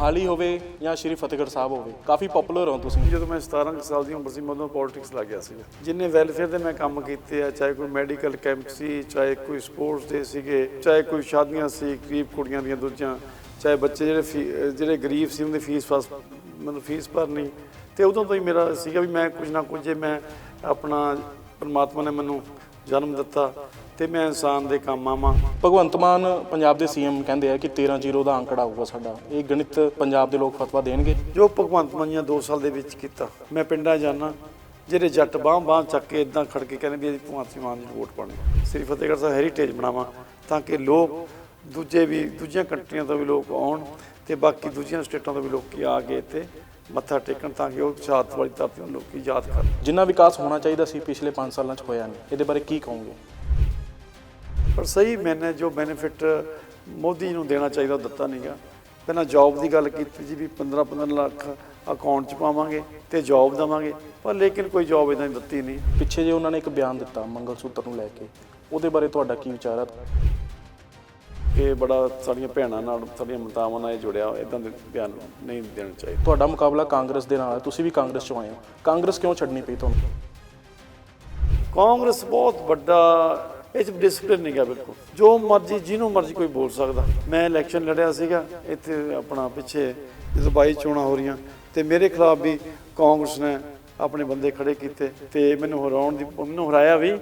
ਮੋਹਾਲੀ ਹੋਵੇ ਜਾਂ ਸ਼੍ਰੀ ਫਤਿਹਗੜ੍ਹ ਸਾਹਿਬ ਹੋਵੇ, ਕਾਫੀ ਪਪੂਲਰ ਹੋ ਤੁਸੀਂ। ਜਦੋਂ ਮੈਂ 17 ਕੁ ਸਾਲ ਦੀ ਉਮਰ ਸੀ, ਮੈਂ ਉਦੋਂ ਪੋਲਿਟਿਕਸ ਲੱਗ ਗਿਆ ਸੀ ਜਿੰਨੇ ਵੈਲਫੇਅਰ ਦੇ ਮੈਂ ਕੰਮ ਕੀਤੇ ਆ, ਚਾਹੇ ਕੋਈ ਮੈਡੀਕਲ ਕੈਂਪ ਸੀ, ਚਾਹੇ ਕੋਈ ਸਪੋਰਟਸ ਦੇ ਸੀਗੇ, ਚਾਹੇ ਕੋਈ ਸ਼ਾਦੀਆਂ ਸੀ, ਗਰੀਬ ਕੁੜੀਆਂ ਦੀਆਂ ਦੂਜੀਆਂ, ਚਾਹੇ ਬੱਚੇ ਜਿਹੜੇ ਫੀ- ਜਿਹੜੇ ਗਰੀਬ ਸੀ ਉਹਨਾਂ ਦੀ ਫੀਸ ਫਸ ਮਤਲਬ ਫੀਸ ਭਰਨੀ। ਤੇ ਉਦੋਂ ਤੋਂ ਹੀ ਮੇਰਾ ਸੀਗਾ ਵੀ ਮੈਂ ਕੁਝ ਨਾ ਕੁਝ ਜੇ ਮੈਂ ਆਪਣਾ ਪਰਮਾਤਮਾ ਨੇ ਮੈਨੂੰ ਜਨਮ ਦਿੱਤਾ। ਤੇ ਮੈਂ ਇਨਸਾਨ ਦੇ ਕੰਮ ਆਵਾਂ। ਭਗਵੰਤ ਮਾਨ ਪੰਜਾਬ ਦੇ ਸੀਐਮ ਕਹਿੰਦੇ ਆ ਕਿ 13-0 ਦਾ ਅੰਕੜਾ ਆਊਗਾ ਸਾਡਾ। ਇਹ ਗਣਿਤ ਪੰਜਾਬ ਦੇ ਲੋਕ ਫਤਵਾ ਦੇਣਗੇ। ਜੋ ਭਗਵੰਤ ਮਾਨ ਨੇ 2 ਸਾਲ ਦੇ ਵਿੱਚ ਕੀਤਾ ਮੈਂ ਪਿੰਡਾਂ ਜਾਣਾ ਜਿਹੜੇ ਜੱਟ ਬਾਂਹ ਬਾਂਹ ਚੱਕ ਕੇ ਇਦਾਂ ਖੜ ਕੇ ਕਹਿੰਦੇ ਵੀ ਅਸੀਂ ਭਗਵੰਤ ਮਾਨ ਨੂੰ ਵੋਟ ਪਾਣੀ ਸ੍ਰੀ ਫਤਿਹਗੜ੍ਹ ਸਾਹਿਬ ਹੈਰੀਟੇਜ ਬਣਾਵਾਂ ਤਾਂ ਕਿ ਲੋਕ ਦੂਜੇ ਵੀ ਦੂਜੀਆਂ ਕੰਟਰੀਆਂ ਤੋਂ ਵੀ ਲੋਕ ਆਉਣ ਤੇ ਬਾਕੀ ਦੂਜੀਆਂ ਸਟੇਟਾਂ ਤੋਂ ਵੀ ਲੋਕੀ ਆ ਕੇ ਇੱਥੇ ਮੱਥਾ ਟੇਕਣ ਤਾਂ ਕਿ ਉਹ ਸ਼ਹਾਦਤ ਵਾਲੀ ਧਰਤੀ ਨੂੰ ਲੋਕੀ ਯਾਦ ਕਰਨ। ਜਿੰਨਾ ਵਿਕਾਸ ਹੋਣਾ ਚਾਹੀਦਾ ਸੀ ਪਿਛਲੇ 5 ਸਾਲਾਂ 'ਚ ਹੋਇਆ ਨਹੀਂ। ਇਹਦੇ ਬਾਰੇ ਕੀ ਕਹੋਗੇ? ਪਰ ਸਹੀ ਮੈਨੇ ਜੋ ਬੈਨੀਫਿਟ ਮੋਦੀ ਨੂੰ ਦੇਣਾ ਚਾਹੀਦਾ ਦਿੱਤਾ ਨਹੀਂਗਾ ਪਹਿਲਾਂ ਜੌਬ ਦੀ ਗੱਲ ਕੀਤੀ ਜੀ ਵੀ 15 15 ਲੱਖ ਅਕਾਊਂਟ 'ਚ ਪਾਵਾਂਗੇ ਤੇ ਜੌਬ ਦਵਾਂਗੇ ਪਰ ਲੇਕਿਨ ਕੋਈ ਜੌਬ ਇਦਾਂ ਦਿੱਤੀ ਨਹੀਂ। ਪਿੱਛੇ ਜੇ ਉਹਨਾਂ ਨੇ ਇੱਕ ਬਿਆਨ ਦਿੱਤਾ ਮੰਗਲ ਸੂਤਰ ਨੂੰ ਲੈ ਕੇ ਉਹਦੇ ਬਾਰੇ ਤੁਹਾਡਾ ਕੀ ਵਿਚਾਰ ਹੈ ਕਿ ਬੜਾ ਸਾਡੀਆਂ ਭੈਣਾਂ ਨਾਲ ਸਾਡੀਆਂ ਮਾਤਾਵਾਂ ਨਾਲ ਇਹ ਜੁੜਿਆ ਇਦਾਂ ਦੇ ਬਿਆਨ ਨਹੀਂ ਦੇਣੇ ਚਾਹੀਦੇ। ਤੁਹਾਡਾ ਮੁਕਾਬਲਾ ਕਾਂਗਰਸ ਦੇ ਨਾਲ ਹੈ ਤੁਸੀਂ ਵੀ ਕਾਂਗਰਸ 'ਚੋਂ ਆਏ ਹੋ। ਕਾਂਗਰਸ ਕਿਉਂ ਛੱਡਣੀ ਪਈ ਤੁਹਾਨੂੰ? ਕਾਂਗਰਸ ਬਹੁਤ ਵੱਡਾ ਇਹ ਚ ਡਿਸਪਲਿਨ ਨਹੀਂ ਗਾ ਬਿਲਕੁਲ। ਜੋ ਮਰਜ਼ੀ, ਜਿਹਨੂੰ ਮਰਜ਼ੀ ਕੋਈ ਬੋਲ ਸਕਦਾ। ਮੈਂ ਇਲੈਕਸ਼ਨ ਲੜਿਆ ਸੀਗਾ, ਇੱਥੇ ਆਪਣਾ ਪਿੱਛੇ ਜਦੋਂ ਬਾਈ ਚੋਣਾਂ ਹੋ ਰਹੀਆਂ। ਤੇ ਮੇਰੇ ਖਿਲਾਫ ਵੀ ਕਾਂਗਰਸ ਨੇ ਆਪਣੇ ਬੰਦੇ ਖੜੇ ਕੀਤੇ ਤੇ ਮੈਨੂੰ ਹਰਾਉਣ ਦੀ, ਮੈਨੂੰ ਹਰਾਇਆ ਵੀ।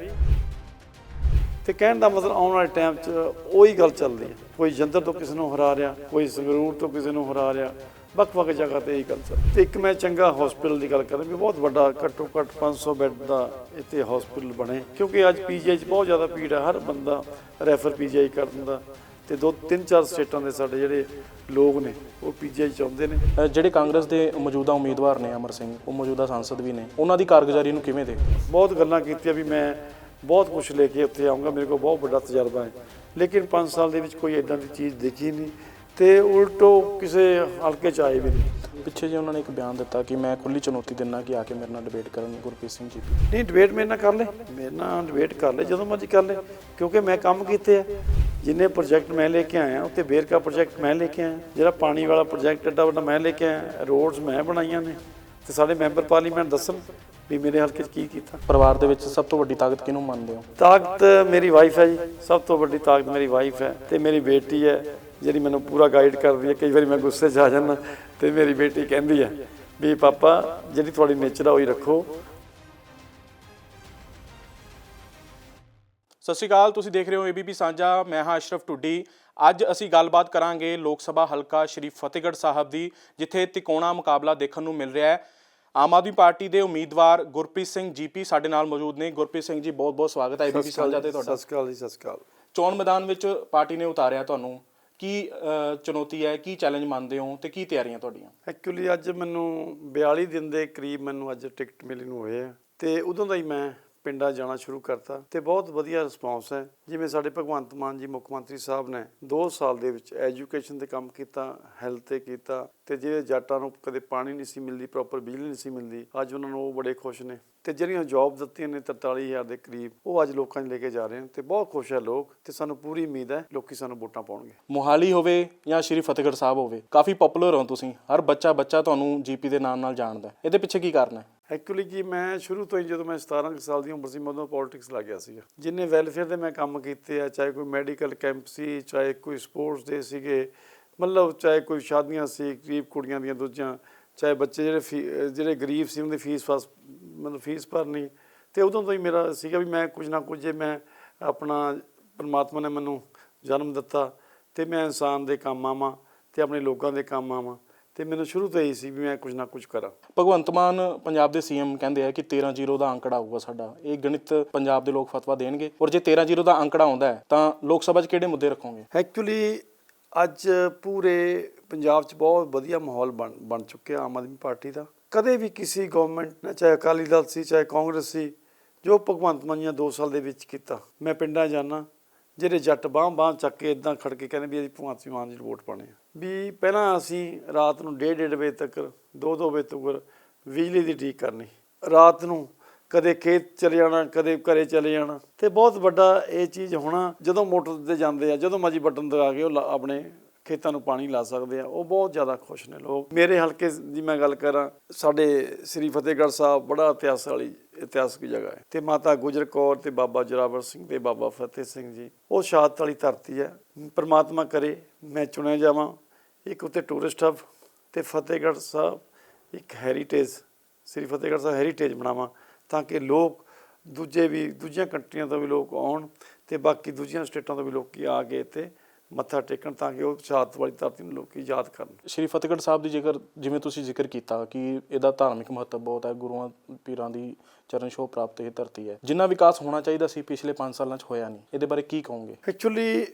ਤੇ ਕਹਿਣ ਦਾ ਮਤਲਬ ਆਉਣ ਵਾਲੇ ਟਾਈਮ 'ਚ ਉਹੀ ਗੱਲ ਚੱਲਦੀ ਹੈ। ਕੋਈ ਜੰਦਰ ਤੋਂ ਕਿਸੇ ਨੂੰ ਹਰਾ ਰਿਹਾ, ਕੋਈ ਸੰਗਰੂਰ ਤੋਂ ਕਿਸੇ ਨੂੰ ਹਰਾ ਰਿਹਾ ਵੱਖ-ਵੱਖ ਜਗ੍ਹਾ ਤੇ ਇਹੀ ਗੱਲ ਚੱਲ ਤੇ ਇੱਕ ਮੈਂ ਚੰਗਾ ਹਸਪੀਟਲ ਦੀ ਗੱਲ ਕਰਾਂ ਵੀ ਬਹੁਤ ਵੱਡਾ ਘੱਟੋ ਘੱਟ 500 ਬੈੱਡ ਦਾ ਇੱਥੇ ਹਸਪੀਟਲ ਬਣੇ। ਕਿਉਂਕਿ ਅੱਜ ਪੀਜੀਆਈ 'ਚ ਬਹੁਤ ਜ਼ਿਆਦਾ ਭੀੜ ਹੈ ਹਰ ਬੰਦਾ ਰੈਫਰ ਪੀਜੀਆਈ ਕਰ ਦਿੰਦਾ। ਤੇ ਦੋ ਤਿੰਨ ਚਾਰ ਸਟੇਟਾਂ ਦੇ ਸਾਡੇ ਜਿਹੜੇ ਲੋਕ ਨੇ ਉਹ ਪੀਜੀਆਈ ਚ ਆਉਂਦੇ ਨੇ। ਜਿਹੜੇ ਕਾਂਗਰਸ ਦੇ ਮੌਜੂਦਾ ਉਮੀਦਵਾਰ ਨੇ ਅਮਰ ਸਿੰਘ ਉਹ ਮੌਜੂਦਾ ਸੰਸਦ ਵੀ ਨੇ। ਉਹਨਾਂ ਦੀ ਕਾਰਗੁਜ਼ਾਰੀ ਨੂੰ ਕਿਵੇਂ ਦੇਖਦੇ? ਬਹੁਤ ਗੱਲਾਂ ਕੀਤੀਆਂ ਵੀ ਮੈਂ ਬਹੁਤ ਕੁਝ ਲੈ ਕੇ ਉੱਥੇ ਆਉਂਗਾ ਮੇਰੇ ਕੋਲ ਬਹੁਤ ਵੱਡਾ ਤਜਰਬਾ ਹੈ। ਲੇਕਿਨ 5 ਸਾਲ ਦੇ ਵਿੱਚ ਕੋਈ ਇਦਾਂ ਦੀ ਚੀਜ਼ ਦੇਖੀ ਨਹੀਂ। ਤੇ ਉਲਟੋ ਕਿਸੇ ਹਲਕੇ ਚ ਆਏ ਵੀ ਨਹੀਂ। ਪਿੱਛੇ ਜੇ ਉਹਨਾਂ ਨੇ ਇੱਕ ਬਿਆਨ ਦਿੱਤਾ ਕਿ ਮੈਂ ਖੁੱਲੀ ਚੁਣੌਤੀ ਦਿੰਨਾ ਕਿ ਆ ਕੇ ਮੇਰੇ ਨਾਲ ਡਿਬੇਟ ਕਰਨ ਗੁਰਪ੍ਰੀਤ ਸਿੰਘ ਜੀ ਨਹੀਂ ਡਿਬੇਟ ਮੇਰੇ ਨਾਲ ਕਰ ਲੈ। ਮੇਰੇ ਨਾਲ ਡਿਬੇਟ ਕਰ ਲੈ ਜਦੋਂ ਮਰਜ਼ੀ ਕਰ ਲੈ ਕਿਉਂਕਿ ਮੈਂ ਕੰਮ ਕੀਤੇ ਆ। ਜਿੰਨੇ ਪ੍ਰੋਜੈਕਟ ਮੈਂ ਲੈ ਕੇ ਆਇਆ ਉੱਤੇ ਬੇਰਕਾ ਪ੍ਰੋਜੈਕਟ ਮੈਂ ਲੈ ਕੇ ਆਇਆ ਜਿਹੜਾ ਪਾਣੀ ਵਾਲਾ ਪ੍ਰੋਜੈਕਟ ਐਡਾ ਵੱਡਾ ਮੈਂ ਲੈ ਕੇ ਆਇਆ ਰੋਡਸ ਮੈਂ ਬਣਾਈਆਂ ਨੇ ਤੇ ਸਾਡੇ ਮੈਂਬਰ ਪਾਰਲੀਮੈਂਟ ਦੱਸਣ ਵੀ ਮੇਰੇ ਹਲਕੇ 'ਚ ਕੀ ਕੀਤਾ। ਪਰਿਵਾਰ ਦੇ ਵਿੱਚ ਸਭ ਤੋਂ ਵੱਡੀ ਤਾਕਤ ਕਿਹਨੂੰ ਮੰਨਦੇ ਹੋ? ਤਾਕਤ ਮੇਰੀ ਵਾਈਫ ਹੈ ਜੀ ਸਭ ਤੋਂ ਵੱਡੀ ਤਾਕਤ ਮੇਰੀ ਵਾਈਫ ਹੈ ਤੇ ਮੇਰੀ ਬੇਟੀ ਹੈ। ਜਿਹੜੀ ਮੈਨੂੰ ਪੂਰਾ ਗਾਈਡ ਕਰਦੀ ਹੈ ਕਈ ਵਾਰੀ ਮੈਂ ਗੁੱਸੇ 'ਚ ਆ ਜਾਂਦਾ ਤੇ ਮੇਰੀ ਬੇਟੀ ਕਹਿੰਦੀ ਹੈ ਵੀ ਪਾਪਾ ਜਿਹੜੀ ਤੁਹਾਡੀ ਨੇਚਰ ਆ ਉਹੀ ਰੱਖੋ। ਸਤਿ ਸ਼੍ਰੀ ਅਕਾਲ ਤੁਸੀਂ ਦੇਖ ਰਹੇ ਹੋ ਏਬੀਪੀ ਸਾਂਝਾ ਮੈਂ ਹਾਂ ਅਸ਼ਰਫ ਟੁੱਡੀ ਅੱਜ ਅਸੀਂ ਗੱਲਬਾਤ ਕਰਾਂਗੇ ਲੋਕ ਸਭਾ ਹਲਕਾ ਸ਼੍ਰੀ ਫਤਿਹਗੜ੍ਹ ਸਾਹਿਬ ਦੀ ਜਿੱਥੇ ਤਿਕੋਣਾ ਮੁਕਾਬਲਾ ਦੇਖਣ ਨੂੰ ਮਿਲ ਰਿਹਾ ਹੈ। ਆਮ ਆਦਮੀ ਪਾਰਟੀ ਦੇ ਉਮੀਦਵਾਰ ਗੁਰਪ੍ਰੀਤ ਸਿੰਘ ਜੀਪੀ ਸਾਡੇ ਨਾਲ ਮੌਜੂਦ ਨੇ। ਗੁਰਪ੍ਰੀਤ ਸਿੰਘ ਜੀ ਬਹੁਤ ਬਹੁਤ ਸਵਾਗਤ ਹੈ ਏਬੀਪੀ ਸਾਂਝਾ ਤੇ ਤੁਹਾਡਾ। ਸਤਿ ਸ਼੍ਰੀ ਅਕਾਲ ਜੀ ਸਤਿ ਸ਼੍ਰੀ ਅਕਾਲ। ਚੋਣ ਮੈਦਾਨ ਵਿੱਚ ਪਾਰਟੀ ਨੇ ਉਤਾਰਿਆ ਤੁਹਾਨੂੰ। ਕੀ ਅਹ, ਚੁਣੌਤੀ ਹੈ? ਕੀ ਚੈਲੰਜ ਮੰਨਦੇ ਹੋ ਤੇ ਕੀ ਤਿਆਰੀਆਂ ਤੁਹਾਡੀਆਂ? ਐਕਚੁਅਲੀ ਅੱਜ ਮੈਨੂੰ 42 ਦਿਨ ਦੇ ਕਰੀਬ ਮੈਨੂੰ ਅੱਜ ਟਿਕਟ ਮਿਲੀ ਨੂੰ ਹੋਏ ਆ ਤੇ ਉਦੋਂ ਦਾ ਹੀ ਮੈਂ ਪਿੰਡਾਂ ਜਾਣਾ ਸ਼ੁਰੂ ਕਰਤਾ ਤੇ ਬਹੁਤ ਵਧੀਆ ਰਿਸਪੌਂਸ ਹੈ। ਜਿਵੇਂ ਸਾਡੇ ਭਗਵੰਤ ਮਾਨ ਜੀ ਮੁੱਖ ਮੰਤਰੀ ਸਾਹਿਬ ਨੇ 2 ਸਾਲ ਦੇ ਵਿੱਚ ਐਜੂਕੇਸ਼ਨ ਤੇ ਕੰਮ ਕੀਤਾ ਹੈਲਥ ਤੇ ਕੀਤਾ ਤੇ ਜਿਹੜੇ ਜੱਟਾਂ ਨੂੰ ਕਦੇ ਪਾਣੀ ਨਹੀਂ ਸੀ ਮਿਲਦੀ ਪ੍ਰੋਪਰ ਬਿਜਲੀ ਨਹੀਂ ਸੀ ਮਿਲਦੀ, ਅੱਜ ਉਹਨਾਂ ਨੂੰ ਉਹ ਬੜੇ ਖੁਸ਼ ਨੇ। ਤੇ ਜਿਹੜੀਆਂ ਜੌਬ ਦਿੱਤੀਆਂ ਨੇ 43000 ਦੇ ਕਰੀਬ, ਉਹ ਅੱਜ ਲੋਕਾਂ 'ਚ ਲੈ ਕੇ ਜਾ ਰਹੇ ਨੇ ਤੇ ਬਹੁਤ ਖੁਸ਼ ਹੈ ਲੋਕ ਤੇ ਸਾਨੂੰ ਪੂਰੀ ਉਮੀਦ ਹੈ ਲੋਕੀ ਸਾਨੂੰ ਵੋਟਾਂ ਪਾਉਣਗੇ। ਮੋਹਾਲੀ ਹੋਵੇ ਜਾਂ ਸ਼੍ਰੀ ਫਤਿਹਗੜ੍ਹ ਸਾਹਿਬ ਹੋਵੇ, ਕਾਫੀ ਪਪੂਲਰ ਹੋ ਤੁਸੀਂ। ਹਰ ਬੱਚਾ ਬੱਚਾ ਤੁਹਾਨੂੰ ਜੀਪੀ ਦੇ ਨਾਮ ਨਾਲ ਜਾਣਦਾ ਇਹਦੇ ਪਿੱਛੇ ਕੀ ਕਾਰਨ ਹੈ? ਐਕਚੁਅਲੀ ਕਿ ਮੈਂ ਸ਼ੁਰੂ ਤੋਂ ਹੀ ਜਦੋਂ ਮੈਂ 17 ਕੁ ਸਾਲ ਦੀ ਉਮਰ ਸੀ, ਮੈਂ ਉਦੋਂ ਪੋਲਿਟਿਕਸ ਲੱਗ ਗਿਆ ਸੀਗਾ। ਜਿੰਨੇ ਵੈਲਫੇਅਰ ਦੇ ਮੈਂ ਕੰਮ ਕੀਤੇ ਆ, ਚਾਹੇ ਕੋਈ ਮੈਡੀਕਲ ਕੈਂਪ ਸੀ, ਚਾਹੇ ਕੋਈ ਸਪੋਰਟਸ ਦੇ ਸੀਗੇ, ਮਤਲਬ ਚਾਹੇ ਕੋਈ ਸ਼ਾਦੀਆਂ ਸੀ, ਗਰੀਬ ਕੁੜੀਆਂ ਦੀਆਂ ਦੂਜੀਆਂ, ਚਾਹੇ ਬੱਚੇ ਜਿਹੜੇ ਫੀ- ਜਿਹੜੇ ਗਰੀਬ ਸੀ ਉਹਨਾਂ ਦੀ ਫੀਸ ਫਸ ਮਤਲਬ ਫੀਸ ਭਰਨੀ। ਤੇ ਉਦੋਂ ਤੋਂ ਹੀ ਮੇਰਾ ਸੀਗਾ ਵੀ ਮੈਂ ਕੁਝ ਨਾ ਕੁਝ ਜੇ ਮੈਂ ਆਪਣਾ ਪਰਮਾਤਮਾ ਨੇ ਮੈਨੂੰ ਜਨਮ ਦਿੱਤਾ ਤੇ ਮੈਂ ਇਨਸਾਨ ਦੇ ਕੰਮ ਆਵਾਂ ਤੇ ਆਪਣੇ ਲੋਕਾਂ ਦੇ ਕੰਮ ਆਵਾਂ। ਤੇ ਮੈਨੂੰ ਸ਼ੁਰੂ ਤੋਂ ਹੀ ਸੀ ਵੀ ਮੈਂ ਕੁਝ ਨਾ ਕੁਝ ਕਰਾਂ। ਭਗਵੰਤ ਮਾਨ ਪੰਜਾਬ ਦੇ ਸੀਐਮ ਕਹਿੰਦੇ ਆ ਕਿ 13-0 ਦਾ ਅੰਕੜਾ ਆਊਗਾ ਸਾਡਾ। ਇਹ ਗਣਿਤ ਪੰਜਾਬ ਦੇ ਲੋਕ ਫਤਵਾ ਦੇਣਗੇ। ਔਰ ਜੇ 13-0 ਦਾ ਅੰਕੜਾ ਆਉਂਦਾ ਹੈ ਤਾਂ ਲੋਕ ਸਭਾ 'ਚ ਕਿਹੜੇ ਮੁੱਦੇ ਰੱਖੋਗੇ? ਐਕਚੁਅਲੀ ਅੱਜ ਪੂਰੇ ਪੰਜਾਬ 'ਚ ਬਹੁਤ ਵਧੀਆ ਮਾਹੌਲ ਬਣ ਬਣ ਚੁੱਕਿਆ ਆਮ ਆਦਮੀ ਪਾਰਟੀ ਦਾ। ਕਦੇ ਵੀ ਕਿਸੇ ਗਵਰਨਮੈਂਟ ਨੇ ਚਾਹੇ ਅਕਾਲੀ ਦਲ ਸੀ ਚਾਹੇ ਕਾਂਗਰਸ ਸੀ ਜੋ ਭਗਵੰਤ ਮਾਨ ਜੀ ਨੇ 2 ਸਾਲ ਦੇ ਵਿੱਚ ਕੀਤਾ। ਮੈਂ ਪਿੰਡਾਂ ਜਾਣਾ ਜਿਹੜੇ ਜੱਟ ਬਾਂਹ ਬਾਂਹ ਚੱਕ ਕੇ ਇਦਾਂ ਖੜ ਕੇ ਕਹਿੰਦੇ ਵੀ ਅਸੀਂ ਭਗਵੰਤ ਮਾਨ ਜੀ ਨੂੰ ਵੋਟ ਪਾਉਣੇ ਆ। ਵੀ ਪਹਿਲਾਂ ਅਸੀਂ ਰਾਤ ਨੂੰ 1:30 ਵਜੇ ਤੱਕ 2-2 ਵਜੇ ਤੱਕ ਬਿਜਲੀ ਦੀ ਠੀਕ ਕਰਨੀ। ਰਾਤ ਨੂੰ ਕਦੇ ਖੇਤ ਚਲੇ ਜਾਣਾ, ਕਦੇ ਘਰੇ ਚਲੇ ਜਾਣਾ। ਤੇ ਬਹੁਤ ਵੱਡਾ ਇਹ ਚੀਜ਼ ਹੋਣਾ, ਜਦੋਂ ਮੋਟਰ ਤੇ ਜਾਂਦੇ ਆ, ਜਦੋਂ ਮਰਜ਼ੀ ਬਟਨ ਦਬਾ ਕੇ ਉਹ ਲਾ- ਆਪਣੇ ਖੇਤਾਂ ਨੂੰ ਪਾਣੀ ਲਾ ਸਕਦੇ ਆ, ਉਹ ਬਹੁਤ ਜ਼ਿਆਦਾ ਖੁਸ਼ ਨੇ ਲੋਕ। ਮੇਰੇ ਹਲਕੇ ਦੀ ਮੈਂ ਗੱਲ ਕਰਾਂ, ਸਾਡੇ ਸ੍ਰੀ ਫਤਿਹਗੜ੍ਹ ਸਾਹਿਬ ਬੜਾ ਇਤਿਹਾਸ ਵਾਲੀ ਇਤਿਹਾਸਕ ਜਗ੍ਹਾ ਹੈ। ਤੇ ਮਾਤਾ ਗੁਜਰ ਕੌਰ ਤੇ ਬਾਬਾ ਜੋਰਾਵਰ ਸਿੰਘ ਤੇ ਬਾਬਾ ਫਤਿਹ ਸਿੰਘ ਜੀ, ਉਹ ਸ਼ਹਾਦਤ ਵਾਲੀ ਧਰਤੀ ਹੈ। ਪ੍ਰਮਾਤਮਾ ਕਰੇ, ਮੈਂ ਚੁਣਿਆ ਜਾਵਾਂ। ਇੱਕ ਉੱਤੇ ਟੂਰਿਸਟ ਹਬ ਤੇ ਫਤਿਹਗੜ੍ਹ ਸਾਹਿਬ ਇੱਕ ਹੈਰੀਟੇਜ ਸ੍ਰੀ ਫਤਿਹਗੜ੍ਹ ਸਾਹਿਬ ਹੈਰੀਟੇਜ ਬਣਾਵਾਂ ਤਾਂ ਕਿ ਲੋਕ ਦੂਜੇ ਵੀ ਦੂਜੀਆਂ ਕੰਟਰੀਆਂ ਤੋਂ ਵੀ ਲੋਕ ਆਉਣ ਤੇ ਬਾਕੀ ਦੂਜੀਆਂ ਸਟੇਟਾਂ ਤੋਂ ਵੀ ਲੋਕੀ ਆ ਕੇ ਇੱਥੇ ਮੱਥਾ ਟੇਕਣ ਤਾਂ ਕਿ ਉਹ ਸ਼ਹਾਦਤ ਵਾਲੀ ਧਰਤੀ ਨੂੰ ਲੋਕੀ ਯਾਦ ਕਰਨ। ਸ਼੍ਰੀ ਫਤਿਹਗੜ੍ਹ ਸਾਹਿਬ ਦੀ ਜੇਕਰ ਜਿਵੇਂ ਤੁਸੀਂ ਜ਼ਿਕਰ ਕੀਤਾ ਕਿ ਇਹਦਾ ਧਾਰਮਿਕ ਮਹੱਤਵ ਬਹੁਤ ਹੈ ਗੁਰੂਆਂ ਪੀਰਾਂ ਦੀ ਚਰਨ ਛੋਹ ਪ੍ਰਾਪਤ ਇਹ ਧਰਤੀ ਹੈ। ਜਿੰਨਾ ਵਿਕਾਸ ਹੋਣਾ ਚਾਹੀਦਾ ਸੀ ਪਿਛਲੇ 5 ਸਾਲਾਂ 'ਚ ਹੋਇਆ ਨਹੀਂ। ਇਹਦੇ ਬਾਰੇ ਕੀ ਕਹੋਗੇ? ਐਕਚੁਅਲੀ